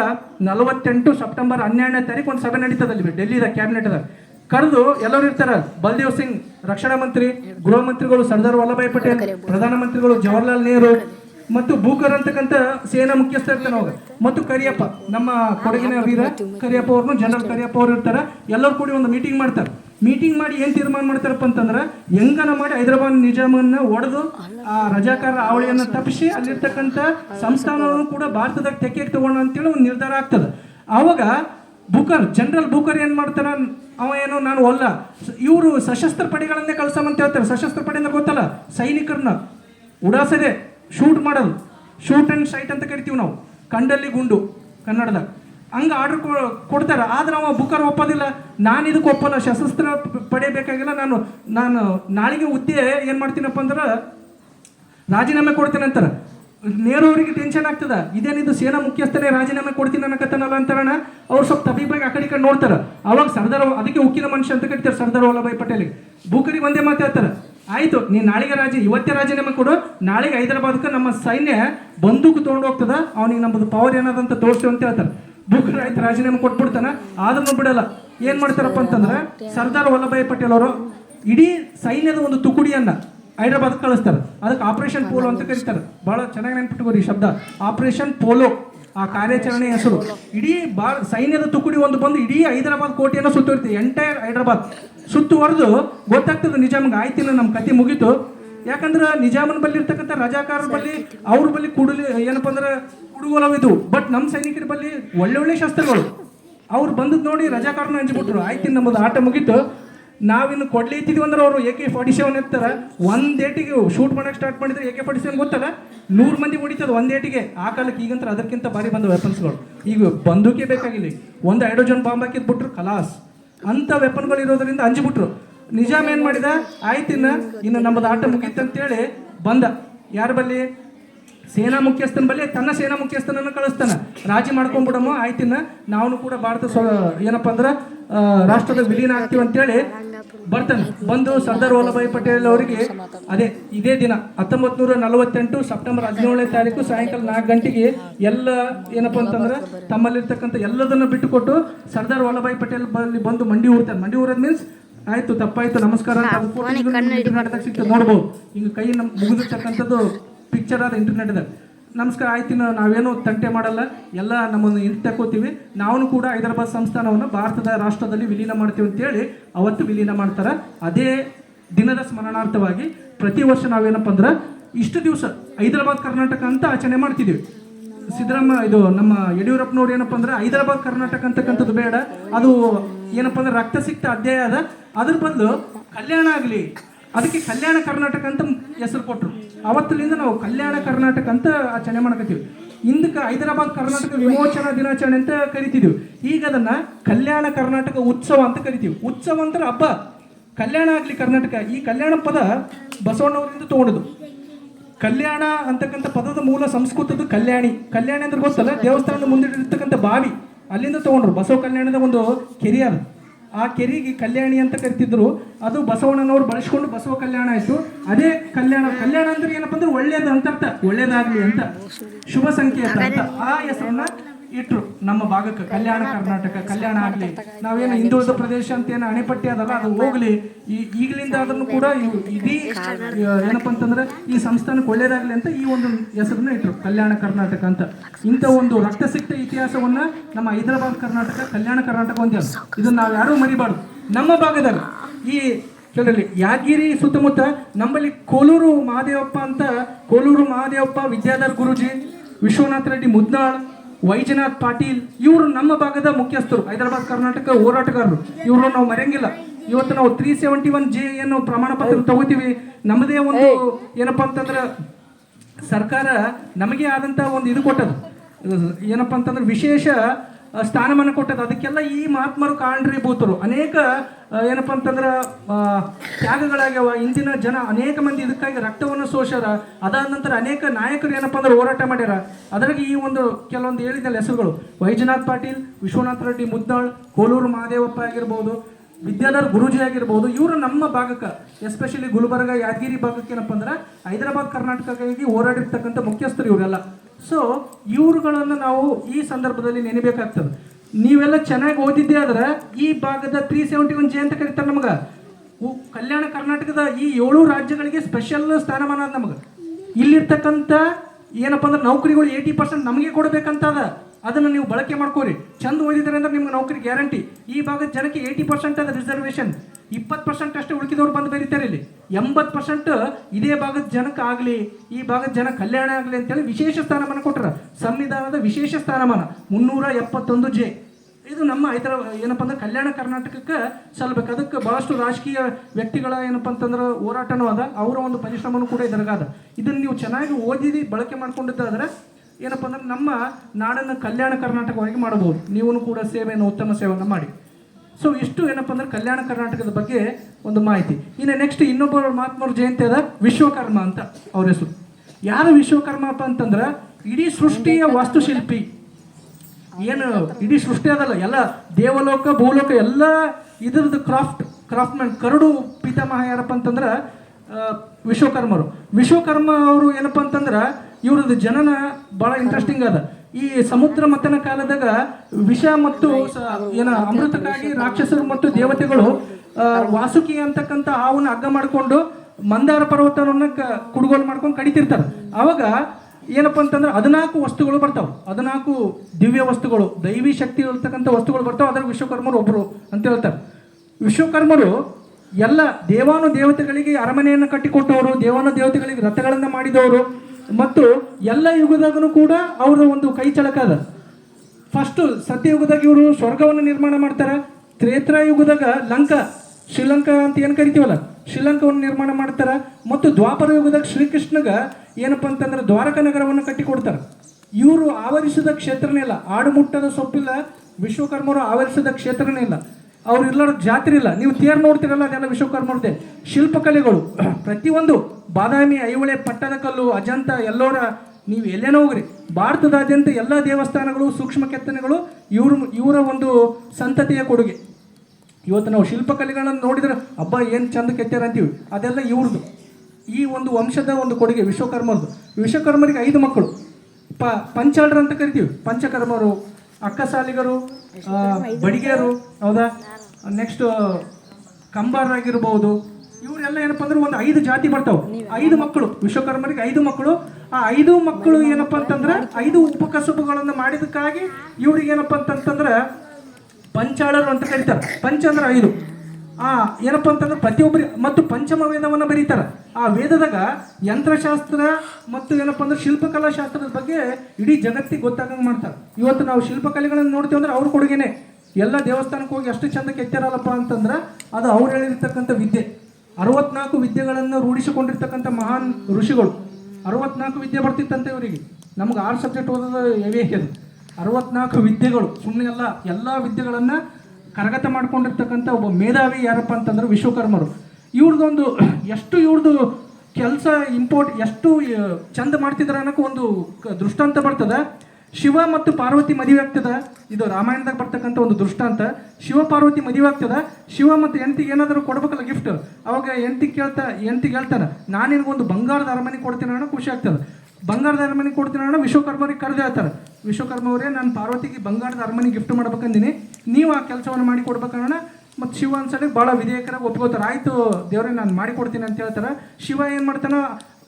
ನಲವತ್ತೆಂಟು ಸೆಪ್ಟೆಂಬರ್ ಹನ್ನೆರಡನೇ ತಾರೀಕು ಒಂದು ಸಭೆ ನಡೀತದೆ ಅಲ್ಲಿ ಡೆಲ್ಲಿದ ಕ್ಯಾಬಿನೆಟ್ದಾಗ ಕರೆದು ಎಲ್ಲರೂ ಇರ್ತಾರೆ, ಬಲ್ದೇವ್ ಸಿಂಗ್, ರಕ್ಷಣಾ ಮಂತ್ರಿ, ಗೃಹ ಮಂತ್ರಿಗಳು ಸರ್ದಾರ್ ವಲ್ಲಭಾಯ್ ಪಟೇಲ್, ಪ್ರಧಾನಮಂತ್ರಿಗಳು ಜವಾಹರ್ಲಾಲ್ ನೆಹರು ಮತ್ತು ಭೂಕರ್ ಅಂತಕ್ಕಂಥ ಸೇನಾ ಮುಖ್ಯಸ್ಥ ಇರ್ತಾನೆ ಅವಾಗ. ಮತ್ತು ಕರಿಯಪ್ಪ, ನಮ್ಮ ಕೊಡಗಿನ ವೀರ ಕರಿಯಪ್ಪ ಅವ್ರನ್ನು, ಜನರಲ್ ಕರಿಯಪ್ಪ ಅವರು ಇರ್ತಾರೆ, ಎಲ್ಲರೂ ಕೂಡಿ ಒಂದು ಮೀಟಿಂಗ್ ಮಾಡ್ತಾರೆ. ಮೀಟಿಂಗ್ ಮಾಡಿ ಏನು ತೀರ್ಮಾನ ಮಾಡ್ತಾರಪ್ಪ ಅಂತಂದ್ರೆ, ಹೆಂಗನ ಮಾಡಿ ಹೈದರಾಬಾದ್ ನಿಜಾಮನ್ನ ಒಡೆದು ಆ ರಜಾಕಾರ ಆವಳಿಯನ್ನ ತಪ್ಪಿಸಿ ಅಲ್ಲಿರ್ತಕ್ಕಂಥ ಸಂಸ್ಥಾನವನ್ನು ಕೂಡ ಭಾರತದಾಗ ತೆಕ್ಕೆಗೆ ತಗೋಣ ಅಂತೇಳಿ ಒಂದು ನಿರ್ಧಾರ ಆಗ್ತದೆ. ಆವಾಗ ಬುಕರ್, ಜನರಲ್ ಬುಕರ್ ಏನು ಮಾಡ್ತಾರ, ಅವ ಏನು, ನಾನು ಒಲ್ಲ ಇವರು ಸಶಸ್ತ್ರ ಪಡೆಗಳನ್ನೇ ಕಳ್ಸಮಂತ ಹೇಳ್ತಾರೆ. ಸಶಸ್ತ್ರ ಪಡೆ ಅಂದ್ರೆ ಗೊತ್ತಲ್ಲ, ಸೈನಿಕರನ್ನ. ಉಡಾಸದೆ ಶೂಟ್ ಮಾಡೋದು ಶೂಟ್ ಅಂಡ್ ಸೈಟ್ ಅಂತ ಕರಿತೀವಿ ನಾವು. ಕಂಡಲ್ಲಿ ಗುಂಡು, ಕನ್ನಡದಾಗ. ಹಂಗೆ ಆರ್ಡರ್ ಕೊಡ್ತಾರೆ. ಆದ್ರೆ ಅವ ಬುಕ್ಕರ್ ಒಪ್ಪೋದಿಲ್ಲ. ನಾನು ಇದಕ್ಕೆ ಒಪ್ಪಲ್ಲ. ಸಶಸ್ತ್ರ ಪಡೆಯಬೇಕಾಗಿಲ್ಲ. ನಾನು ನಾನು ನಾಳೆಗೆ ಹುದ್ದೆ ಏನು ಮಾಡ್ತೀನಪ್ಪ ಅಂದ್ರೆ ರಾಜೀನಾಮೆ ಕೊಡ್ತೇನೆ ಅಂತಾರ. ನೇರವರಿಗೆ ಟೆನ್ಷನ್ ಆಗ್ತದ. ಇದೇನಿದು ಸೇನಾ ಮುಖ್ಯಸ್ಥನೇ ರಾಜೀನಾಮೆ ಕೊಡ್ತೀನಿ ಅನ್ನಕತ್ತಾನಲ್ಲ ಅಂತಾರಣ ಅವ್ರು ಸ್ವಲ್ಪ ತಬಿಬಾಗಿ ಆ ಕಡೆ ಕಡೆ ನೋಡ್ತಾರ. ಅವಾಗ ಸರ್ದಾರ್ ಅದಕ್ಕೆ ಉಕ್ಕಿನ ಮನುಷ್ಯ ಅಂತ ಕರಿತಾರೆ ಸರ್ದಾರ್ ವಲ್ಲಭಾಯ್ ಪಟೇಲಿಗೆ. ಬುಕರಿಗೆ ಒಂದೇ ಹೇಳ್ತಾರ. ಆಯ್ತು, ನೀನು ನಾಳೆಗೆ ರಾಜ, ಇವತ್ತೇ ರಾಜೀನಾಮೆ ಕೊಡು. ನಾಳೆಗೆ ಹೈದರಾಬಾದ್ಗೆ ನಮ್ಮ ಸೈನ್ಯ ಬಂದೂಕು ತೊಗೊಂಡು ಹೋಗ್ತದ. ಅವನಿಗೆ ನಮ್ಮದು ಪವರ್ ಏನದಂತ ತೋರಿಸ್ತೇವೆ ಅಂತ ಹೇಳ್ತಾರೆ. ಬೂಕರ್ ಆಯ್ತು ರಾಜೀನಾಮೆ ಕೊಟ್ಬಿಡ್ತಾನೆ. ಆದ್ರೂ ಬಿಡಲ್ಲ. ಏನ್ ಮಾಡ್ತಾರಪ್ಪ ಅಂತಂದ್ರೆ ಸರ್ದಾರ್ ವಲ್ಲಭಾಯಿ ಪಟೇಲ್ ಅವರು ಇಡೀ ಸೈನ್ಯದ ಒಂದು ತುಕುಡಿಯನ್ನ ಹೈದ್ರಾಬಾದ್ ಕಳಿಸ್ತಾರೆ. ಅದಕ್ಕೆ ಆಪರೇಷನ್ ಪೋಲೋ ಅಂತ ಕರೀತಾರೆ. ಬಹಳ ಚೆನ್ನಾಗಿ ನೆನ್ಪಿಟ್ಕೋರಿ ಈ ಶಬ್ದ. ಆಪರೇಷನ್ ಪೋಲೋ, ಆ ಕಾರ್ಯಾಚರಣೆ ಹೆಸರು. ಇಡೀ ಬಾ ಸೈನ್ಯದ ತುಕುಡಿ ಒಂದು ಬಂದು ಇಡೀ ಹೈದರಾಬಾದ್ ಕೋಟೆಯನ್ನು ಸುತ್ತುವರಿತೀವಿ ಎಂಟೈರ್ ಹೈದರಾಬಾದ್. ಸುತ್ತುವರೆದು ಗೊತ್ತಾಗ್ತದೆ ನಿಜಾಮ್ಗೆ ಆಯ್ತಿಲ್ಲ ನಮ್ಮ ಕತೆ ಮುಗೀತು. ಯಾಕಂದ್ರೆ ನಿಜಾಮನ ಬಲ್ಲಿ ಇರ್ತಕ್ಕಂಥ ರಜಾಕಾರರ ಬಲ್ಲಿ ಅವ್ರ ಬಲ್ಲಿ ಕುಡಲಿ ಏನಪ್ಪ ಅಂದ್ರೆ ಕುಡುಗೋಲವಿದು ಬಟ್ ನಮ್ಮ ಸೈನಿಕರ ಬಲ್ಲಿ ಒಳ್ಳೆ ಒಳ್ಳೆ ಶಸ್ತ್ರಗಳು. ಅವ್ರು ಬಂದದ್ ನೋಡಿ ರಜಾಕಾರನ ಹಂಚಿಬಿಟ್ರು ಆಯ್ತು ನಮ್ಮದು ಆಟ ಮುಗೀತು. ನಾವಿನ್ನು ಕೊಡ್ಲಿ ಇತ್ತಿದ್ವಿ ಅಂದ್ರೆ ಅವರು ಎ ಕೆ ಫಾರ್ಟಿ ಸೆವೆನ್ ಇರ್ತಾರ ಒಂದ್ ಏಟಿಗೆ ಶೂಟ್ ಮಾಡಕ್ ಸ್ಟಾರ್ಟ್ ಮಾಡಿದ್ರೆ ಎ ಕೆ ಫಾರ್ಟಿ ಸೆವೆನ್ ಗೊತ್ತಲ್ಲ? ನೂರು ಮಂದಿ ಹೊಡಿತದ ಒಂದ್ ಏಟಿಗೆ. ಆ ಕಾಲಕ್ಕೆ ಈಗಂತ ಅದಕ್ಕಿಂತ ಭಾರಿ ಬಂದ ವೆಪನ್ಸ್ಗಳು ಈಗ ಬಂದೂಕೆ ಬೇಕಾಗಿಲ್ಲ. ಒಂದು ಹೈಡ್ರೋಜನ್ ಬಾಂಬ್ ಹಾಕಿದ್ಬಿಟ್ರು ಕಲಾಸ್ ಅಂತ ವೆಪನ್ಗಳು ಇರೋದ್ರಿಂದ ಹಂಚ್ಬಿಟ್ರು ನಿಜಾಮ್ ಏನ್ ಮಾಡಿದ? ಆಯ್ತು ಇನ್ನ ನಮ್ಮದು ಆಟ ಮುಗೀತಂತೇಳಿ ಬಂದ. ಯಾರ ಬಲ್ಲಿ? ಸೇನಾ ಮುಖ್ಯಸ್ಥನ ಬಳಿ ತನ್ನ ಸೇನಾ ಮುಖ್ಯಸ್ಥನನ್ನು ಕಳಿಸ್ತಾನೆ. ರಾಜಿ ಮಾಡ್ಕೊಂಡ್ಬಿಡಮ್ಮ ಆಯ್ತಿನ ನಾವು ಕೂಡ ಭಾರತ ಸ್ವ ಏನಪ್ಪ ಅಂದ್ರೆ ರಾಷ್ಟ್ರದ ವಿಲೀನ ಆಗ್ತೀವಿ ಅಂತೇಳಿ ಬರ್ತಾನೆ. ಬಂದು ಸರ್ದಾರ್ ವಲ್ಲಭಾಯ್ ಪಟೇಲ್ ಅವರಿಗೆ ಅದೇ, ಇದೇ ದಿನ ಹತ್ತೊಂಬತ್ ನೂರ ನಲವತ್ತೆಂಟು ಸೆಪ್ಟೆಂಬರ್ ಹದಿನೇಳನೇ ತಾರೀಕು ಸಾಯಂಕಾಲ ನಾಲ್ಕು ಗಂಟೆಗೆ ಎಲ್ಲ ಏನಪ್ಪ ಅಂತಂದ್ರೆ, ತಮ್ಮಲ್ಲಿರ್ತಕ್ಕಂಥ ಎಲ್ಲದನ್ನು ಬಿಟ್ಟುಕೊಟ್ಟು ಸರ್ದಾರ್ ವಲ್ಲಭಾಯ್ ಪಟೇಲ್ ಬಳಿ ಬಂದು ಮಂಡಿ ಊರ್ತಾನೆ. ಮಂಡಿ ಊರದ್ ಮೀನ್ಸ್ ಆಯ್ತು ತಪ್ಪಾಯ್ತು ನಮಸ್ಕಾರ ನೋಡ್ಬೋದು. ಈಗ ಕೈ ನಮ್ ಮುಗಿದಿರ್ತಕ್ಕಂಥದ್ದು ಪಿಕ್ಚರ್ ಅದ ಇಂಟರ್ನೆಟ್ದಾಗ ನಮಸ್ಕಾರ ಆಯ್ತು ನಾವೇನು ತಂಟೆ ಮಾಡಲ್ಲ. ಎಲ್ಲ ನಮ್ಮನ್ನು ಇಲ್ಲಿ ತಕ್ಕೋತೀವಿ. ನಾವು ಕೂಡ ಹೈದರಾಬಾದ್ ಸಂಸ್ಥಾನವನ್ನು ಭಾರತದ ರಾಷ್ಟ್ರದಲ್ಲಿ ವಿಲೀನ ಮಾಡ್ತೀವಿ ಅಂತೇಳಿ ಅವತ್ತು ವಿಲೀನ ಮಾಡ್ತಾರೆ. ಅದೇ ದಿನದ ಸ್ಮರಣಾರ್ಥವಾಗಿ ಪ್ರತಿ ವರ್ಷ ನಾವೇನಪ್ಪ ಅಂದ್ರೆ ಇಷ್ಟು ದಿವಸ ಹೈದರಾಬಾದ್ ಕರ್ನಾಟಕ ಅಂತ ಆಚರಣೆ ಮಾಡ್ತಿದ್ದೀವಿ. ಸಿದ್ದರಾಮ, ಇದು ನಮ್ಮ ಯಡಿಯೂರಪ್ಪನವ್ರು ಏನಪ್ಪ ಅಂದ್ರೆ ಹೈದರಾಬಾದ್, ಕರ್ನಾಟಕ ಅಂತಕ್ಕಂಥದ್ದು ಬೇಡ. ಅದು ಏನಪ್ಪ ಅಂದ್ರೆ ರಕ್ತ ಸಿಕ್ತ ಅಧ್ಯಾಯ ಅದ. ಅದ್ರ ಬದಲು ಕಲ್ಯಾಣ ಆಗಲಿ. ಅದಕ್ಕೆ ಕಲ್ಯಾಣ ಕರ್ನಾಟಕ ಅಂತ ಹೆಸರು ಕೊಟ್ಟರು ಅವತ್ತಿನಿಂದ ನಾವು ಕಲ್ಯಾಣ ಕರ್ನಾಟಕ ಅಂತ ಆಚರಣೆ ಮಾಡಕತ್ತೀವಿ. ಹಿಂದಕ್ಕೆ ಹೈದರಾಬಾದ್, ಕರ್ನಾಟಕ ವಿಮೋಚನಾ ದಿನಾಚರಣೆ ಅಂತ ಕರಿತಿದ್ವಿ. ಈಗ ಅದನ್ನ ಕಲ್ಯಾಣ ಕರ್ನಾಟಕ ಉತ್ಸವ ಅಂತ ಕರಿತೀವಿ. ಉತ್ಸವ ಅಂದ್ರೆ ಹಬ್ಬ. ಕಲ್ಯಾಣ ಆಗಲಿ ಕರ್ನಾಟಕ. ಈ ಕಲ್ಯಾಣ ಪದ ಬಸವಣ್ಣವರಿಂದ ತಗೊಂಡದು ಕಲ್ಯಾಣ ಅಂತಕ್ಕಂಥ ಪದದ ಮೂಲ ಸಂಸ್ಕೃತದ ಕಲ್ಯಾಣಿ. ಕಲ್ಯಾಣಿ ಅಂದ್ರೆ ಗೊತ್ತಲ್ಲ? ದೇವಸ್ಥಾನದ ಮುಂದಿಟ್ಟಿರ್ತಕ್ಕಂಥ ಬಾವಿ. ಅಲ್ಲಿಂದ ತಗೊಂಡ್ರು. ಬಸವ ಕಲ್ಯಾಣದ ಒಂದು ಕೆರೆ ಅದು. ಆ ಕೆರೆಗೆ ಕಲ್ಯಾಣಿ ಅಂತ ಕರಿತಿದ್ರು. ಅದು ಬಸವಣ್ಣನವ್ರು ಬಳಸ್ಕೊಂಡು ಬಸವ ಕಲ್ಯಾಣ ಆಯ್ತು. ಅದೇ ಕಲ್ಯಾಣ. ಕಲ್ಯಾಣ ಅಂದ್ರೆ ಏನಪ್ಪ ಅಂದ್ರೆ ಒಳ್ಳೇದು ಅಂತ ಅರ್ಥ ಒಳ್ಳೇದಾಗ್ಲಿ ಅಂತ. ಶುಭ ಸಂಕೇತ ಅಂತ. ಆ ಹೆಸರನ್ನ ಇಟ್ರು. ನಮ್ಮ ಭಾಗಕ್ಕೆ ಕಲ್ಯಾಣ ಕರ್ನಾಟಕ ಕಲ್ಯಾಣ ಆಗಲಿ. ನಾವೇನು ಹಿಂದುಳಿದ ಪ್ರದೇಶ ಅಂತ ಏನು ಅಣೆಪಟ್ಟಿ ಅದಲ್ಲ ಅದು ಹೋಗಲಿ. ಈ ಈಗಲಿಂದ ಅದನ್ನು ಕೂಡ ಇಡೀ ಏನಪ್ಪ ಅಂತಂದ್ರೆ ಈ ಸಂಸ್ಥಾನಕ್ಕೆ ಒಳ್ಳೇದಾಗಲಿ ಅಂತ ಈ ಒಂದು ಹೆಸರನ್ನ ಇಟ್ಟರು ಕಲ್ಯಾಣ ಕರ್ನಾಟಕ ಅಂತ. ಇಂಥ ಒಂದು ರಕ್ತಸಿಕ್ತ ಇತಿಹಾಸವನ್ನ ನಮ್ಮ ಹೈದರಾಬಾದ್ ಕರ್ನಾಟಕ ಕಲ್ಯಾಣ ಕರ್ನಾಟಕ ಒಂದೇ. ಇದನ್ನ ನಾವು ಯಾರೂ ಮರಿಬಾರ್ದು. ನಮ್ಮ ಭಾಗದಾಗ ಈ ಕೇಳಲಿ ಯಾದಗಿರಿ ಸುತ್ತಮುತ್ತ ನಮ್ಮಲ್ಲಿ ಕೋಲೂರು ಮಹಾದೇವಪ್ಪ ಅಂತ ಕೋಲೂರು ಮಹಾದೇವಪ್ಪ ವಿದ್ಯಾಧರ್ ಗುರುಜಿ ವಿಶ್ವನಾಥ್ ರೆಡ್ಡಿ ಮುದ್ನಾಳ್ ವೈಜನಾಥ್ ಪಾಟೀಲ್ ಇವರು ನಮ್ಮ ಭಾಗದ ಮುಖ್ಯಸ್ಥರು ಹೈದರಾಬಾದ್ ಕರ್ನಾಟಕ ಹೋರಾಟಗಾರರು. ಇವರು ನಾವು ಮರೆಯಂಗಿಲ್ಲ. ಇವತ್ತು ನಾವು ತ್ರೀ ಸೆವೆಂಟಿ ಒನ್ ಜೆ ಏನು ಪ್ರಮಾಣ ಪತ್ರ ತಗೋತೀವಿ. ನಮ್ಮದೇ ಒಂದು ಏನಪ್ಪಾ ಅಂತಂದ್ರೆ ಸರ್ಕಾರ ನಮಗೆ ಆದಂತ ಒಂದು ಇದು ಕೊಟ್ಟದು ಏನಪ್ಪಾ ಅಂತಂದ್ರೆ ವಿಶೇಷ ಸ್ಥಾನಮಾನ ಕೊಟ್ಟದ್ದು. ಅದಕ್ಕೆಲ್ಲ ಈ ಮಹಾತ್ಮರು ಕಾರಣೀಭೂತರು ಅನೇಕ ಏನಪ್ಪ ಅಂತಂದ್ರೆ ತ್ಯಾಗಗಳಾಗ್ಯಾವ. ಇಂದಿನ ಜನ ಅನೇಕ ಮಂದಿ ಇದಕ್ಕಾಗಿ ರಕ್ತವನ್ನು ಸೋಸ್ಯಾರ ಅದಾದ ನಂತರ ಅನೇಕ ನಾಯಕರು ಏನಪ್ಪ ಅಂದ್ರೆ ಹೋರಾಟ ಮಾಡ್ಯಾರ. ಅದ್ರಾಗ ಈ ಒಂದು ಕೆಲವೊಂದು ಹೇಳಿದ ಹೆಸರುಗಳು. ವೈಜನಾಥ್ ಪಾಟೀಲ್, ವಿಶ್ವನಾಥ್ ರೆಡ್ಡಿ, ಮುದ್ದಾಳ್, ಕೋಲೂರು ಮಹಾದೇವಪ್ಪ ಆಗಿರ್ಬೋದು, ವಿದ್ಯಾಧರ್ ಗುರೂಜಿ ಆಗಿರ್ಬೋದು, ಇವರು ನಮ್ಮ ಭಾಗಕ್ಕೆ, ಎಸ್ಪೆಷಲಿ ಗುಲ್ಬರ್ಗ ಯಾದಗಿರಿ ಭಾಗಕ್ಕೆ ಏನಪ್ಪ ಅಂದ್ರೆ ಹೈದರಾಬಾದ್ ಕರ್ನಾಟಕಕ್ಕಾಗಿ ಹೋರಾಡಿರ್ತಕ್ಕಂಥ ಮುಖ್ಯಸ್ಥರು ಇವರೆಲ್ಲ. ಸೊ ಇವ್ರುಗಳನ್ನು ನಾವು ಈ ಸಂದರ್ಭದಲ್ಲಿ ನೆನಬೇಕಾಗ್ತದೆ. ನೀವೆಲ್ಲ ಚೆನ್ನಾಗಿ ಓದಿದ್ದೆ ಆದ್ರೆ ಈ ಭಾಗದ ತ್ರೀ ಸೆವೆಂಟಿ ಒನ್ ಜೆ ಅಂತ ಕರೀತಾರೆ ನಮಗೆ. ಕಲ್ಯಾಣ ಕರ್ನಾಟಕದ ಈ ಏಳು ರಾಜ್ಯಗಳಿಗೆ ಸ್ಪೆಷಲ್ ಸ್ಥಾನಮಾನ ಅದ ನಮಗೆ. ಇಲ್ಲಿರ್ತಕ್ಕಂಥ ಏನಪ್ಪ ಅಂದ್ರೆ ನೌಕರಿಗಳು ಏಯ್ಟಿ ಪರ್ಸೆಂಟ್ ನಮಗೆ ಕೊಡಬೇಕಂತ ಅದ ಅದನ್ನು ನೀವು ಬಳಕೆ ಮಾಡ್ಕೋರಿ. ಚಂದ ಓದಿದ್ರೆ ಅಂದ್ರೆ ನಿಮ್ಗೆ ನೌಕರಿ ಗ್ಯಾರಂಟಿ ಈ ಭಾಗದ ಜನಕ್ಕೆ ಏಯ್ಟಿ ಪರ್ಸೆಂಟ್ ಅದ ರಿಸರ್ವೇಷನ್ ಇಪ್ಪತ್ತು ಪರ್ಸೆಂಟ್ ಅಷ್ಟೇ ಉಳಿಕಿದವ್ರು ಬಂದು ಬರೀತಾರೆ ಇಲ್ಲಿ. ಎಂಬತ್ತು ಪರ್ಸೆಂಟ್ ಇದೇ ಭಾಗದ ಜನಕ್ಕೆ ಆಗಲಿ, ಈ ಭಾಗದ ಜನ ಕಲ್ಯಾಣ ಆಗಲಿ ಅಂತೇಳಿ ವಿಶೇಷ ಸ್ಥಾನಮಾನ ಕೊಟ್ಟರು ಸಂವಿಧಾನದ ವಿಶೇಷ ಸ್ಥಾನಮಾನ ಮುನ್ನೂರ ಎಪ್ಪತ್ತೊಂದು ಜೆ. ಇದು ನಮ್ಮ ಐತರ, ಏನಪ್ಪ ಅಂದ್ರೆ ಕಲ್ಯಾಣ ಕರ್ನಾಟಕಕ್ಕೆ ಸಲ್ಬೇಕು ಅದಕ್ಕೆ ಬಹಳಷ್ಟು ರಾಜಕೀಯ ವ್ಯಕ್ತಿಗಳ ಏನಪ್ಪ ಅಂತಂದ್ರೆ ಹೋರಾಟನೂ ಅದ. ಅವರ ಒಂದು ಪರಿಶ್ರಮನೂ ಕೂಡ ಇದ್ರಾಗದ ಇದನ್ನು ನೀವು ಚೆನ್ನಾಗಿ ಓದಿದಿ, ಬಳಕೆ ಮಾಡ್ಕೊಂಡಿದ್ದಾದ್ರೆ ಏನಪ್ಪ ಅಂದ್ರೆ ನಮ್ಮ ನಾಡನ್ನು ಕಲ್ಯಾಣ ಕರ್ನಾಟಕವಾಗಿ ಮಾಡಬಹುದು. ನೀವು ಕೂಡ ಸೇವೆಯನ್ನು ಉತ್ತಮ ಸೇವೆಯನ್ನು ಮಾಡಿ. ಸೊ ಇಷ್ಟು ಏನಪ್ಪ ಅಂದ್ರೆ ಕಲ್ಯಾಣ ಕರ್ನಾಟಕದ ಬಗ್ಗೆ ಒಂದು ಮಾಹಿತಿ. ಇನ್ನು ನೆಕ್ಸ್ಟ್ ಇನ್ನೊಬ್ಬರ ಮಹಾತ್ಮರ ಜಯಂತಿ ಅದ ವಿಶ್ವಕರ್ಮ ಅಂತ ಅವ್ರ ಹೆಸರು. ಯಾರು ವಿಶ್ವಕರ್ಮಪ್ಪ ಅಂತಂದ್ರೆ ಇಡೀ ಸೃಷ್ಟಿಯ ವಾಸ್ತುಶಿಲ್ಪಿ. ಏನು, ಇಡೀ ಸೃಷ್ಟಿ ಅದಲ್ಲ, ಎಲ್ಲ ದೇವಲೋಕ, ಭೂಲೋಕ, ಎಲ್ಲ ಇದ್ರದ್ದು ಕ್ರಾಫ್ಟ್ ಕ್ರಾಫ್ಟ್ಮನ್ ಕರಡು ಪಿತಾಮಹ ಯಾರಪ್ಪ ಅಂತಂದ್ರೆ ವಿಶ್ವಕರ್ಮರು. ವಿಶ್ವಕರ್ಮ ಅವರು ಏನಪ್ಪ ಅಂತಂದ್ರೆ ಇವ್ರದ್ದು ಜನನ ಭಾಳ ಇಂಟ್ರೆಸ್ಟಿಂಗ್ ಅದ. ಈ ಸಮುದ್ರ ಮಥನ ಕಾಲದಾಗ ವಿಷ ಮತ್ತು ಏನ ಅಮೃತಕ್ಕಾಗಿ ರಾಕ್ಷಸರು ಮತ್ತು ದೇವತೆಗಳು ವಾಸುಕಿ ಅಂತಕ್ಕಂಥ ಹಾವನ್ನ ಹಗ್ಗ ಮಾಡಿಕೊಂಡು ಮಂದಾರ ಪರ್ವತವನ್ನ ಕುಡುಗೋಲು ಮಾಡ್ಕೊಂಡು ಕಡಿತಿರ್ತಾರೆ. ಅವಾಗ ಏನಪ್ಪ ಅಂತಂದ್ರೆ ಹದಿನಾಲ್ಕು ವಸ್ತುಗಳು ಬರ್ತಾವೆ. ಹದಿನಾಲ್ಕು ದಿವ್ಯ ವಸ್ತುಗಳು, ದೈವಿ ಶಕ್ತಿ ಇರ್ತಕ್ಕಂಥ ವಸ್ತುಗಳು ಬರ್ತಾವೆ. ಅದ್ರ ವಿಶ್ವಕರ್ಮರು ಒಬ್ಬರು ಅಂತ ಹೇಳ್ತಾರೆ. ವಿಶ್ವಕರ್ಮರು ಎಲ್ಲ ದೇವಾನು ದೇವತೆಗಳಿಗೆ ಅರಮನೆಯನ್ನು ಕಟ್ಟಿಕೊಟ್ಟವರು, ದೇವಾನು ದೇವತೆಗಳಿಗೆ ರಥಗಳನ್ನು ಮಾಡಿದವರು ಮತ್ತು ಎಲ್ಲ ಯುಗದಾಗನು ಕೂಡ ಅವರ ಒಂದು ಕೈ ಚಳಕ ಅದ. ಫಸ್ಟ್ ಸತ್ಯಯುಗದಾಗ ಇವರು ಸ್ವರ್ಗವನ್ನು ನಿರ್ಮಾಣ ಮಾಡ್ತಾರೆ. ತ್ರೇತ್ರ ಯುಗದಾಗ ಲಂಕಾ, ಶ್ರೀಲಂಕಾ ಅಂತ ಏನು ಕರಿತೀವಲ್ಲ, ಶ್ರೀಲಂಕಾವನ್ನು ನಿರ್ಮಾಣ ಮಾಡ್ತಾರೆ. ಮತ್ತು ದ್ವಾಪರ ಯುಗದಾಗ ಶ್ರೀಕೃಷ್ಣಗ ಏನಪ್ಪ ಅಂತಂದ್ರೆ ದ್ವಾರಕ ನಗರವನ್ನು ಕಟ್ಟಿಕೊಡ್ತಾರೆ ಇವರು ಆವರಿಸಿದ ಕ್ಷೇತ್ರನೇ ಇಲ್ಲ. ಆಡುಮುಟ್ಟದ ಸೊಪ್ಪಿಲ್ಲ, ವಿಶ್ವಕರ್ಮರು ಆವರಿಸಿದ ಕ್ಷೇತ್ರನೇ ಇಲ್ಲ. ಅವ್ರು ಇಲ್ಲರ ಜಾತ್ರೆ ಇಲ್ಲ. ನೀವು ತೇರ್ ನೋಡ್ತಿರಲ್ಲ ಅದೆಲ್ಲ ವಿಶ್ವಕರ್ಮರದೇ ಶಿಲ್ಪಕಲೆಗಳು, *clears throat* ಪ್ರತಿಯೊಂದು ಬಾದಾಮಿ ಐಹೊಳೆ ಪಟ್ಟದಕಲ್ಲು ಅಜಂತ ಎಲ್ಲೋರ ನೀವು ಎಲ್ಲೇನೋ ಹೋಗ್ರಿ. ಭಾರತದಾದ್ಯಂತ ಎಲ್ಲ ದೇವಸ್ಥಾನಗಳು ಸೂಕ್ಷ್ಮ ಕೆತ್ತನೆಗಳು ಇವ್ರ ಇವರ ಒಂದು ಸಂತತಿಯ ಕೊಡುಗೆ. ಇವತ್ತು ನಾವು ಶಿಲ್ಪಕಲೆಗಳನ್ನು ನೋಡಿದ್ರೆ ಹಬ್ಬ ಏನು ಚಂದ ಕೆತ್ತಾರ ಅಂತೀವಿ. ಅದೆಲ್ಲ ಇವ್ರದ್ದು ಈ ಒಂದು ವಂಶದ ಒಂದು ಕೊಡುಗೆ ವಿಶ್ವಕರ್ಮರದು. ವಿಶ್ವಕರ್ಮರಿಗೆ ಐದು ಮಕ್ಕಳು. ಪ ಪಂಚಾಳರು ಅಂತ ಕರಿತೀವಿ. ಪಂಚಕರ್ಮರು ಅಕ್ಕಸಾಲಿಗರು ಬಡಿಗೆರು ಹೌದಾ? ನೆಕ್ಸ್ಟ್ ಕಂಬಾರರಾಗಿರ್ಬೋದು ಇವರೆಲ್ಲ ಏನಪ್ಪ ಅಂದ್ರೆ ಒಂದು ಐದು ಜಾತಿ ಬರ್ತಾವೆ. ಐದು ಮಕ್ಕಳು ವಿಶ್ವಕರ್ಮರಿಗೆ ಐದು ಮಕ್ಕಳು. ಆ ಐದು ಮಕ್ಕಳು ಏನಪ್ಪ ಅಂತಂದ್ರೆ ಐದು ಉಪಕಸುಬುಗಳನ್ನು ಮಾಡಿದಕ್ಕಾಗಿ ಇವ್ರಿಗೆ ಏನಪ್ಪ ಅಂತಂತಂದ್ರೆ ಪಂಚಾಳರು ಅಂತ ಕರೀತಾರೆ. ಪಂಚ ಅಂದ್ರೆ ಐದು. ಆ, ಏನಪ್ಪ ಅಂತಂದ್ರೆ ಪ್ರತಿಯೊಬ್ಬರಿ ಮತ್ತು ಪಂಚಮ ವೇದವನ್ನು ಬರೀತಾರೆ. ಆ ವೇದದಾಗ ಯಂತ್ರಶಾಸ್ತ್ರ ಮತ್ತು ಏನಪ್ಪ ಅಂದ್ರೆ ಶಿಲ್ಪಕಲಾ ಶಾಸ್ತ್ರದ ಬಗ್ಗೆ ಇಡೀ ಜಗತ್ತಿಗೆ ಗೊತ್ತಾಗಂಗೆ ಮಾಡ್ತಾರೆ. ಇವತ್ತು ನಾವು ಶಿಲ್ಪಕಲೆಗಳನ್ನು ನೋಡ್ತೀವಿ ಅಂದ್ರೆ ಅವ್ರ ಕೊಡುಗೆನೆ. ಎಲ್ಲ ದೇವಸ್ಥಾನಕ್ಕೆ ಹೋಗಿ ಅಷ್ಟು ಚಂದ ಕೆತ್ತಾರಲ್ಲಪ್ಪ ಅಂತಂದ್ರೆ ಅದು ಅವ್ರು ಹೇಳಿರ್ತಕ್ಕಂಥ ವಿದ್ಯೆ. ಅರವತ್ನಾಲ್ಕು ವಿದ್ಯೆಗಳನ್ನು ರೂಢಿಸಿಕೊಂಡಿರ್ತಕ್ಕಂಥ ಮಹಾನ್ ಋಷಿಗಳು. ಅರವತ್ನಾಲ್ಕು ವಿದ್ಯೆ ಬರ್ತಿತ್ತಂತೆ ಇವರಿಗೆ. ನಮ್ಗೆ ಆರು ಸಬ್ಜೆಕ್ಟ್ ಓದೋದು ಎವೇ ಅದು ಅರವತ್ನಾಲ್ಕು ವಿದ್ಯೆಗಳು ಸುಮ್ಮನೆ ಎಲ್ಲ ಎಲ್ಲ ವಿದ್ಯೆಗಳನ್ನು ಕರಗತ ಮಾಡ್ಕೊಂಡಿರ್ತಕ್ಕಂಥ ಒಬ್ಬ ಮೇಧಾವಿ ಯಾರಪ್ಪ ಅಂತಂದ್ರೆ ವಿಶ್ವಕರ್ಮರು. ಇವ್ರದ್ದೊಂದು ಎಷ್ಟು ಇವ್ರದ್ದು ಕೆಲಸ ಇಂಪೋರ್ಟ್ ಎಷ್ಟು ಚಂದ ಮಾಡ್ತಿದ್ರೆ ಅನ್ನೋಕ್ಕೆ ಒಂದು ದೃಷ್ಟಾಂತ ಬರ್ತದೆ. ಶಿವ ಮತ್ತು ಪಾರ್ವತಿ ಮದುವೆ ಆಗ್ತದ ಇದು ರಾಮಾಯಣದಾಗ ಬರ್ತಕ್ಕಂಥ ಒಂದು ದೃಷ್ಟಾಂತ. ಶಿವ, ಪಾರ್ವತಿ ಮದುವೆ ಆಗ್ತದ ಶಿವ ಮತ್ತು ಹೆಂಡತಿಗೆ ಏನಾದರೂ ಕೊಡ್ಬೇಕಲ್ಲ ಗಿಫ್ಟ್ ಅವಾಗ ಹೆಂಡತಿ ಕೇಳ್ತಾ, ಹೆಂಡತಿಗೆ ಹೇಳ್ತಾನೆ, ನಾನು ನಿನಗೊಂದು ಬಂಗಾರದ ಅರಮನೆ ಕೊಡ್ತೀನಿ ಅಣ್ಣ ಖುಷಿ ಆಗ್ತದೆ. ಬಂಗಾರದ ಅರಮನೆ ಕೊಡ್ತೀನಿ ಅನ್ನೋ ವಿಶ್ವಕರ್ಮರಿಗೆ ಕರೆದು ಹೇಳ್ತಾರೆ. ವಿಶ್ವಕರ್ಮ ಅವರೇ ನಾನು ಪಾರ್ವತಿಗೆ ಬಂಗಾರದ ಅರಮನೆ ಗಿಫ್ಟ್ ಮಾಡ್ಬೇಕಂದಿನಿ. ನೀವು ಆ ಕೆಲಸವನ್ನು ಮಾಡಿ ಕೊಡ್ಬೇಕಣ್ಣ ಮತ್ತು ಶಿವ ಅನ್ಸಡೆ ಭಾಳ ವಿಧೇಯಕರಾಗಿ ಒಪ್ಕೋತಾರೆ. ಆಯಿತು ದೇವರೇ, ನಾನು ಮಾಡಿಕೊಡ್ತೀನಿ ಅಂತ ಹೇಳ್ತಾರೆ. ಶಿವ ಏನು ಮಾಡ್ತಾನೋ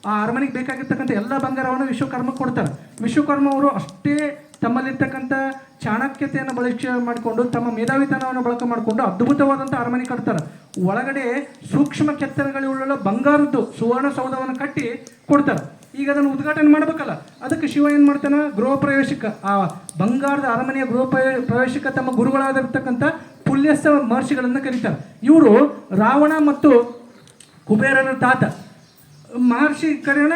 ಆ ಅರಮನೆಗೆ ಬೇಕಾಗಿರ್ತಕ್ಕಂಥ ಎಲ್ಲ ಬಂಗಾರವನ್ನು ವಿಶ್ವಕರ್ಮ ಕೊಡ್ತಾರೆ. ವಿಶ್ವಕರ್ಮ ಅವರು ಅಷ್ಟೇ ತಮ್ಮಲ್ಲಿರ್ತಕ್ಕಂಥ ಚಾಣಕ್ಯತೆಯನ್ನು ಬಳಕೆ ಮಾಡಿಕೊಂಡು, ತಮ್ಮ ಮೇಧಾವಿತನವನ್ನು ಬಳಕೆ ಮಾಡಿಕೊಂಡು ಅದ್ಭುತವಾದಂಥ ಅರಮನೆ ಕಟ್ತಾರೆ. ಒಳಗಡೆ ಸೂಕ್ಷ್ಮ ಕೆತ್ತನೆಗಳುಳ್ಳ ಬಂಗಾರದ್ದು ಸುವರ್ಣ ಸೌಧವನ್ನು ಕಟ್ಟಿ ಕೊಡ್ತಾರೆ. ಈಗ ಅದನ್ನು ಉದ್ಘಾಟನೆ ಮಾಡ್ಬೇಕಲ್ಲ? ಅದಕ್ಕೆ ಶಿವ ಏನು ಮಾಡ್ತಾನೆ? ಗೃಹ ಪ್ರವೇಶಕ್ಕೆ ಆ ಬಂಗಾರದ ಅರಮನೆಯ ಗೃಹ ಪ್ರವೇ- ಪ್ರವೇಶಕ್ಕೆ ತಮ್ಮ ಗುರುಗಳಾಗಿರ್ತಕ್ಕಂಥ ಪುಲ್ಯಸ್ಥ ಮಹರ್ಷಿಗಳನ್ನು ಕರೀತಾರೆ. ಇವರು ರಾವಣ ಮತ್ತು ಕುಬೇರನ ತಾತ. ಮಹರ್ಷಿ ಕರೆಯೋಣ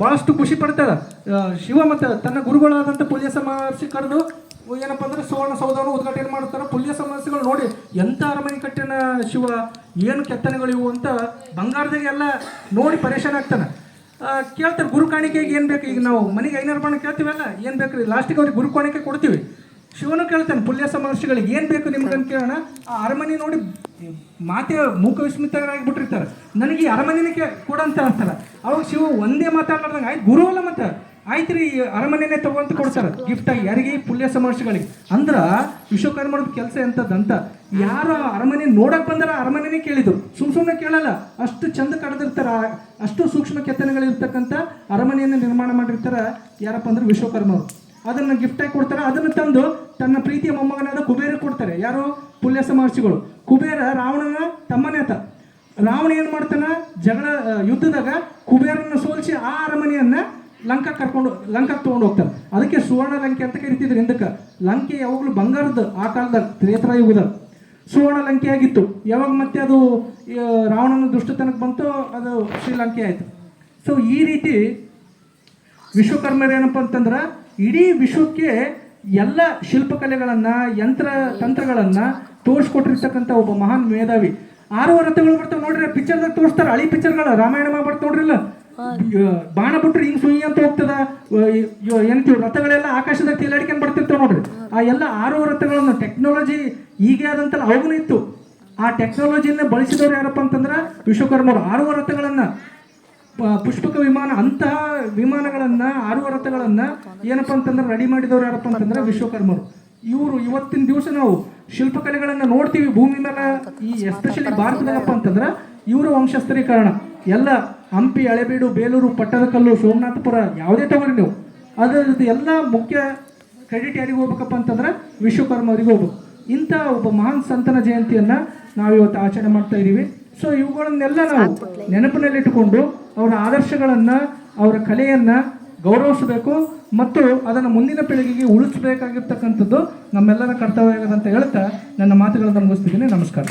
ಭಾಳಷ್ಟು ಖುಷಿ ಪಡ್ತಾರೆ. ಶಿವ ಮತ್ತು ತನ್ನ ಗುರುಗಳಾದಂಥ ಪುಲ್ಯಸ ಮಹರ್ಷಿ ಕರೆದು ಏನಪ್ಪ ಅಂದ್ರೆ ಸುವರ್ಣ ಸೌಧವನ್ನು ಉದ್ಘಾಟನೆ ಮಾಡ್ತಾರೆ ಪುಲ್ಯ ಸಮಸ್ಯೆಗಳು ನೋಡಿ ಎಂಥ ಅರಮನೆ ಕಟ್ಟಿನ ಶಿವ, ಏನು ಕೆತ್ತನೆಗಳಿವು ಅಂತ ಬಂಗಾರದಾಗೆ ಎಲ್ಲ ನೋಡಿ ಪರೇಷನ್ ಆಗ್ತಾನೆ. ಕೇಳ್ತಾರೆ, ಗುರು ಕಾಣಿಕೆಗೆ ಏನು ಬೇಕು? ಈಗ ನಾವು ಮನೆಗೆ ಐನೂರು ಬಣ್ಣ ಕೇಳ್ತೀವಲ್ಲ, ಏನು ಬೇಕು? ರೀ ಲಾಸ್ಟಿಗೆ ಅವ್ರಿಗೆ ಗುರು ಕಾಣಿಕೆ ಕೊಡ್ತೀವಿ. ಶಿವನು ಕೇಳ್ತಾನೆ ಪುಲ್ಯ ಮಹರ್ಷಿಗಳಿಗೆ ಏನು ಬೇಕು ನಿಮ್ಗೆ ಅಂತ ಕೇಳೋಣ? ಆ ಅರಮನೆ ನೋಡಿ, ಮಾತೆ ಮೂಕ ವಿಸ್ಮಿತರಾಗಿಬಿಟ್ಟಿರ್ತಾರೆ ನನಗೆ ಈ ಅರಮನೆನೇ ಕೇ ಕೊಡಂತ ಅಂತ ಹೇಳ್ತಾರೆ ಅವಾಗ ಶಿವ ಒಂದೇ ಮಾತಾಡ್ಲಾರ್ದಂಗೆ, ಆಯ್ತು, ಗುರು ಅಲ್ಲ ಮತ್ತೆ. ಆಯ್ತು ರೀ ಅರಮನೆನೇ ತಗೊಂತ ಕೊಡ್ತಾರೆ. ಗಿಫ್ಟ್ ಆಗಿ, ಯಾರಿಗೆ? ಪುಲ್ಯ ಸಮರ್ಷಗಳಿಗೆ ಅಂದ್ರ ವಿಶ್ವಕರ್ಮದ ಕೆಲಸ ಎಂಥದ್ದಂತ ಯಾರು ಅರಮನೆ ನೋಡಕ್ ಬಂದಾರ ಅರಮನೆನೇ ಕೇಳಿದ್ರು. ಸುಮ್ ಸುಮ್ಮನೆ ಕೇಳಲ್ಲ, ಅಷ್ಟು ಚಂದ ಕಡ್ದಿರ್ತಾರ, ಅಷ್ಟು ಸೂಕ್ಷ್ಮ ಕೆತ್ತನೆಗಳಿರ್ತಕ್ಕಂಥ ಅರಮನೆಯನ್ನು ನಿರ್ಮಾಣ ಮಾಡಿರ್ತಾರೆ, ಯಾರಪ್ಪ ಅಂದ್ರೆ ವಿಶ್ವಕರ್ಮರು. ಅದನ್ನ ಗಿಫ್ಟ್ ಆಗಿ ಕೊಡ್ತಾರೆ. ಅದನ್ನ ತಂದು ತನ್ನ ಪ್ರೀತಿಯ ಮೊಮ್ಮಗನಾದ ಕುಬೇರ ಕೊಡ್ತಾರೆ. ಯಾರು? ಪುಲ್ಯ ಮಹರ್ಷಿಗಳು. ಕುಬೇರ ರಾವಣನ ತಮ್ಮನೇ ಆತ. ರಾವಣ ಏನು ಮಾಡ್ತಾನ? ಜಗಳ ಯುದ್ಧದಾಗ ಕುಬೇರನ್ನ ಸೋಲಿಸಿ ಆ ಅರಮನೆಯನ್ನು ಲಂಕ ಕರ್ಕೊಂಡು ಲಂಕ ತೊಗೊಂಡು ಹೋಗ್ತಾರೆ ಅದಕ್ಕೆ ಸುವರ್ಣ ಲಂಕೆ ಅಂತ ಕರಿತಿದ್ರು ಹಿಂದಕ್ಕೆ. ಲಂಕೆ ಯಾವಾಗಲೂ ಬಂಗಾರದ ಆ ಕಾಲದಾಗ ಯುಗದ ಸುವರ್ಣ ಲಂಕೆ ಆಗಿತ್ತು. ಯಾವಾಗ ಮತ್ತೆ ಅದು ರಾವಣನ ದುಷ್ಟತನಕ್ಕೆ ಬಂತು ಅದು ಶ್ರೀಲಂಕೆ ಆಯ್ತು. ಸೊ ಈ ರೀತಿ ವಿಶ್ವಕರ್ಮರು ಏನಪ್ಪ ಅಂತಂದ್ರೆ ಇಡೀ ವಿಶ್ವಕ್ಕೆ ಎಲ್ಲ ಶಿಲ್ಪಕಲೆಗಳನ್ನ ಯಂತ್ರ ತಂತ್ರಗಳನ್ನ ತೋರಿಸ್ಕೊಟ್ಟಿರ್ತಕ್ಕಂಥ ಒಬ್ಬ ಮಹಾನ್ ಮೇಧಾವಿ. ಆರು ರಥಗಳು ಬರ್ತಾವೆ ನೋಡ್ರಿ ಪಿಕ್ಚರ್ದಾಗ ತೋರಿಸ್ತಾರೆ ಹಳಿ ಪಿಕ್ಚರ್ಗಳ ರಾಮಾಯಣ ಮಾಡ್ಬಾರ್ದು ನೋಡ್ರಿಲ್ಲ? ಬಾಣ ಬಿಟ್ರೆ ಹಿಂಗ್ ಸುಯಿ ಅಂತ ಹೋಗ್ತದ ಏನಂತೀವಿ ರಥಗಳೆಲ್ಲ ಆಕಾಶದಾಗ ತೇಲಾಡ್ಕೊಂಡ್ ಬರ್ತಿರ್ತಾವೆ ನೋಡ್ರಿ. ಆ ಎಲ್ಲ ಆರು ರಥಗಳನ್ನ ಟೆಕ್ನಾಲಜಿ ಹೀಗೆ ಆದಂತಲ್ಲ ಅವಾಗೂ ಇತ್ತು. ಆ ಟೆಕ್ನಾಲಜಿಯನ್ನ ಬಳಸಿದವ್ರು ಯಾರಪ್ಪ ಅಂತಂದ್ರ ವಿಶ್ವಕರ್ಮರು. ಆರು ರಥಗಳನ್ನ ಪುಷ್ಪಕ ವಿಮಾನ ಅಂತಹ ವಿಮಾನಗಳನ್ನ ಆರು ರಥಗಳನ್ನ ಏನಪ್ಪ ಅಂತಂದ್ರೆ ರೆಡಿ ಮಾಡಿದವರು ಯಾರಪ್ಪ ಅಂತಂದ್ರೆ ವಿಶ್ವಕರ್ಮರು. ಇವರು ಇವತ್ತಿನ ದಿವಸ ನಾವು ಶಿಲ್ಪಕಲೆಗಳನ್ನ ನೋಡ್ತೀವಿ, ಭೂಮಿ ಮೇಲೆ ಈ ಎಸ್ಪೆಷಲಿ ಭಾರತದಲ್ಲಪ್ಪ ಅಂತಂದ್ರೆ ಇವರ ವಂಶಸ್ಥರೀಕರಣ. ಎಲ್ಲ ಹಂಪಿ, ಹಳೆಬೀಡು, ಬೇಲೂರು, ಪಟ್ಟದಕಲ್ಲು, ಸೋಮನಾಥಪುರ ಯಾವುದೇ ತಗೊಳ್ಳಿ ನೀವು. ಅದರದ್ದು ಎಲ್ಲ ಮುಖ್ಯ ಕ್ರೆಡಿಟ್ ಯಾರಿಗೆ ಹೋಗ್ಬೇಕಪ್ಪ ಅಂತಂದ್ರೆ ವಿಶ್ವಕರ್ಮರಿಗೆ ಹೋಗ್ಬೇಕು. ಇಂಥ ಒಬ್ಬ ಮಹಾನ್ ಸಂತನ ಜಯಂತಿಯನ್ನ ನಾವು ಇವತ್ತು ಆಚರಣೆ ಮಾಡ್ತಾ ಇದ್ದೀವಿ. ಸೊ ಇವುಗಳನ್ನೆಲ್ಲ ನಾವು ನೆನಪಿನಲ್ಲಿಟ್ಟುಕೊಂಡು ಅವರ ಆದರ್ಶಗಳನ್ನ ಅವರ ಕಲೆಯನ್ನ ಗೌರವಿಸಬೇಕು ಮತ್ತು ಅದನ್ನು ಮುಂದಿನ ಪೀಳಿಗೆಗೆ ಉಳಿಸಬೇಕಾಗಿರ್ತಕ್ಕಂಥದ್ದು ನಮ್ಮೆಲ್ಲರ ಕರ್ತವ್ಯ ಅಂತ ಹೇಳ್ತಾ ನನ್ನ ಮಾತುಗಳನ್ನು ಮುಗಿಸ್ತಿದ್ದೀನಿ. ನಮಸ್ಕಾರ.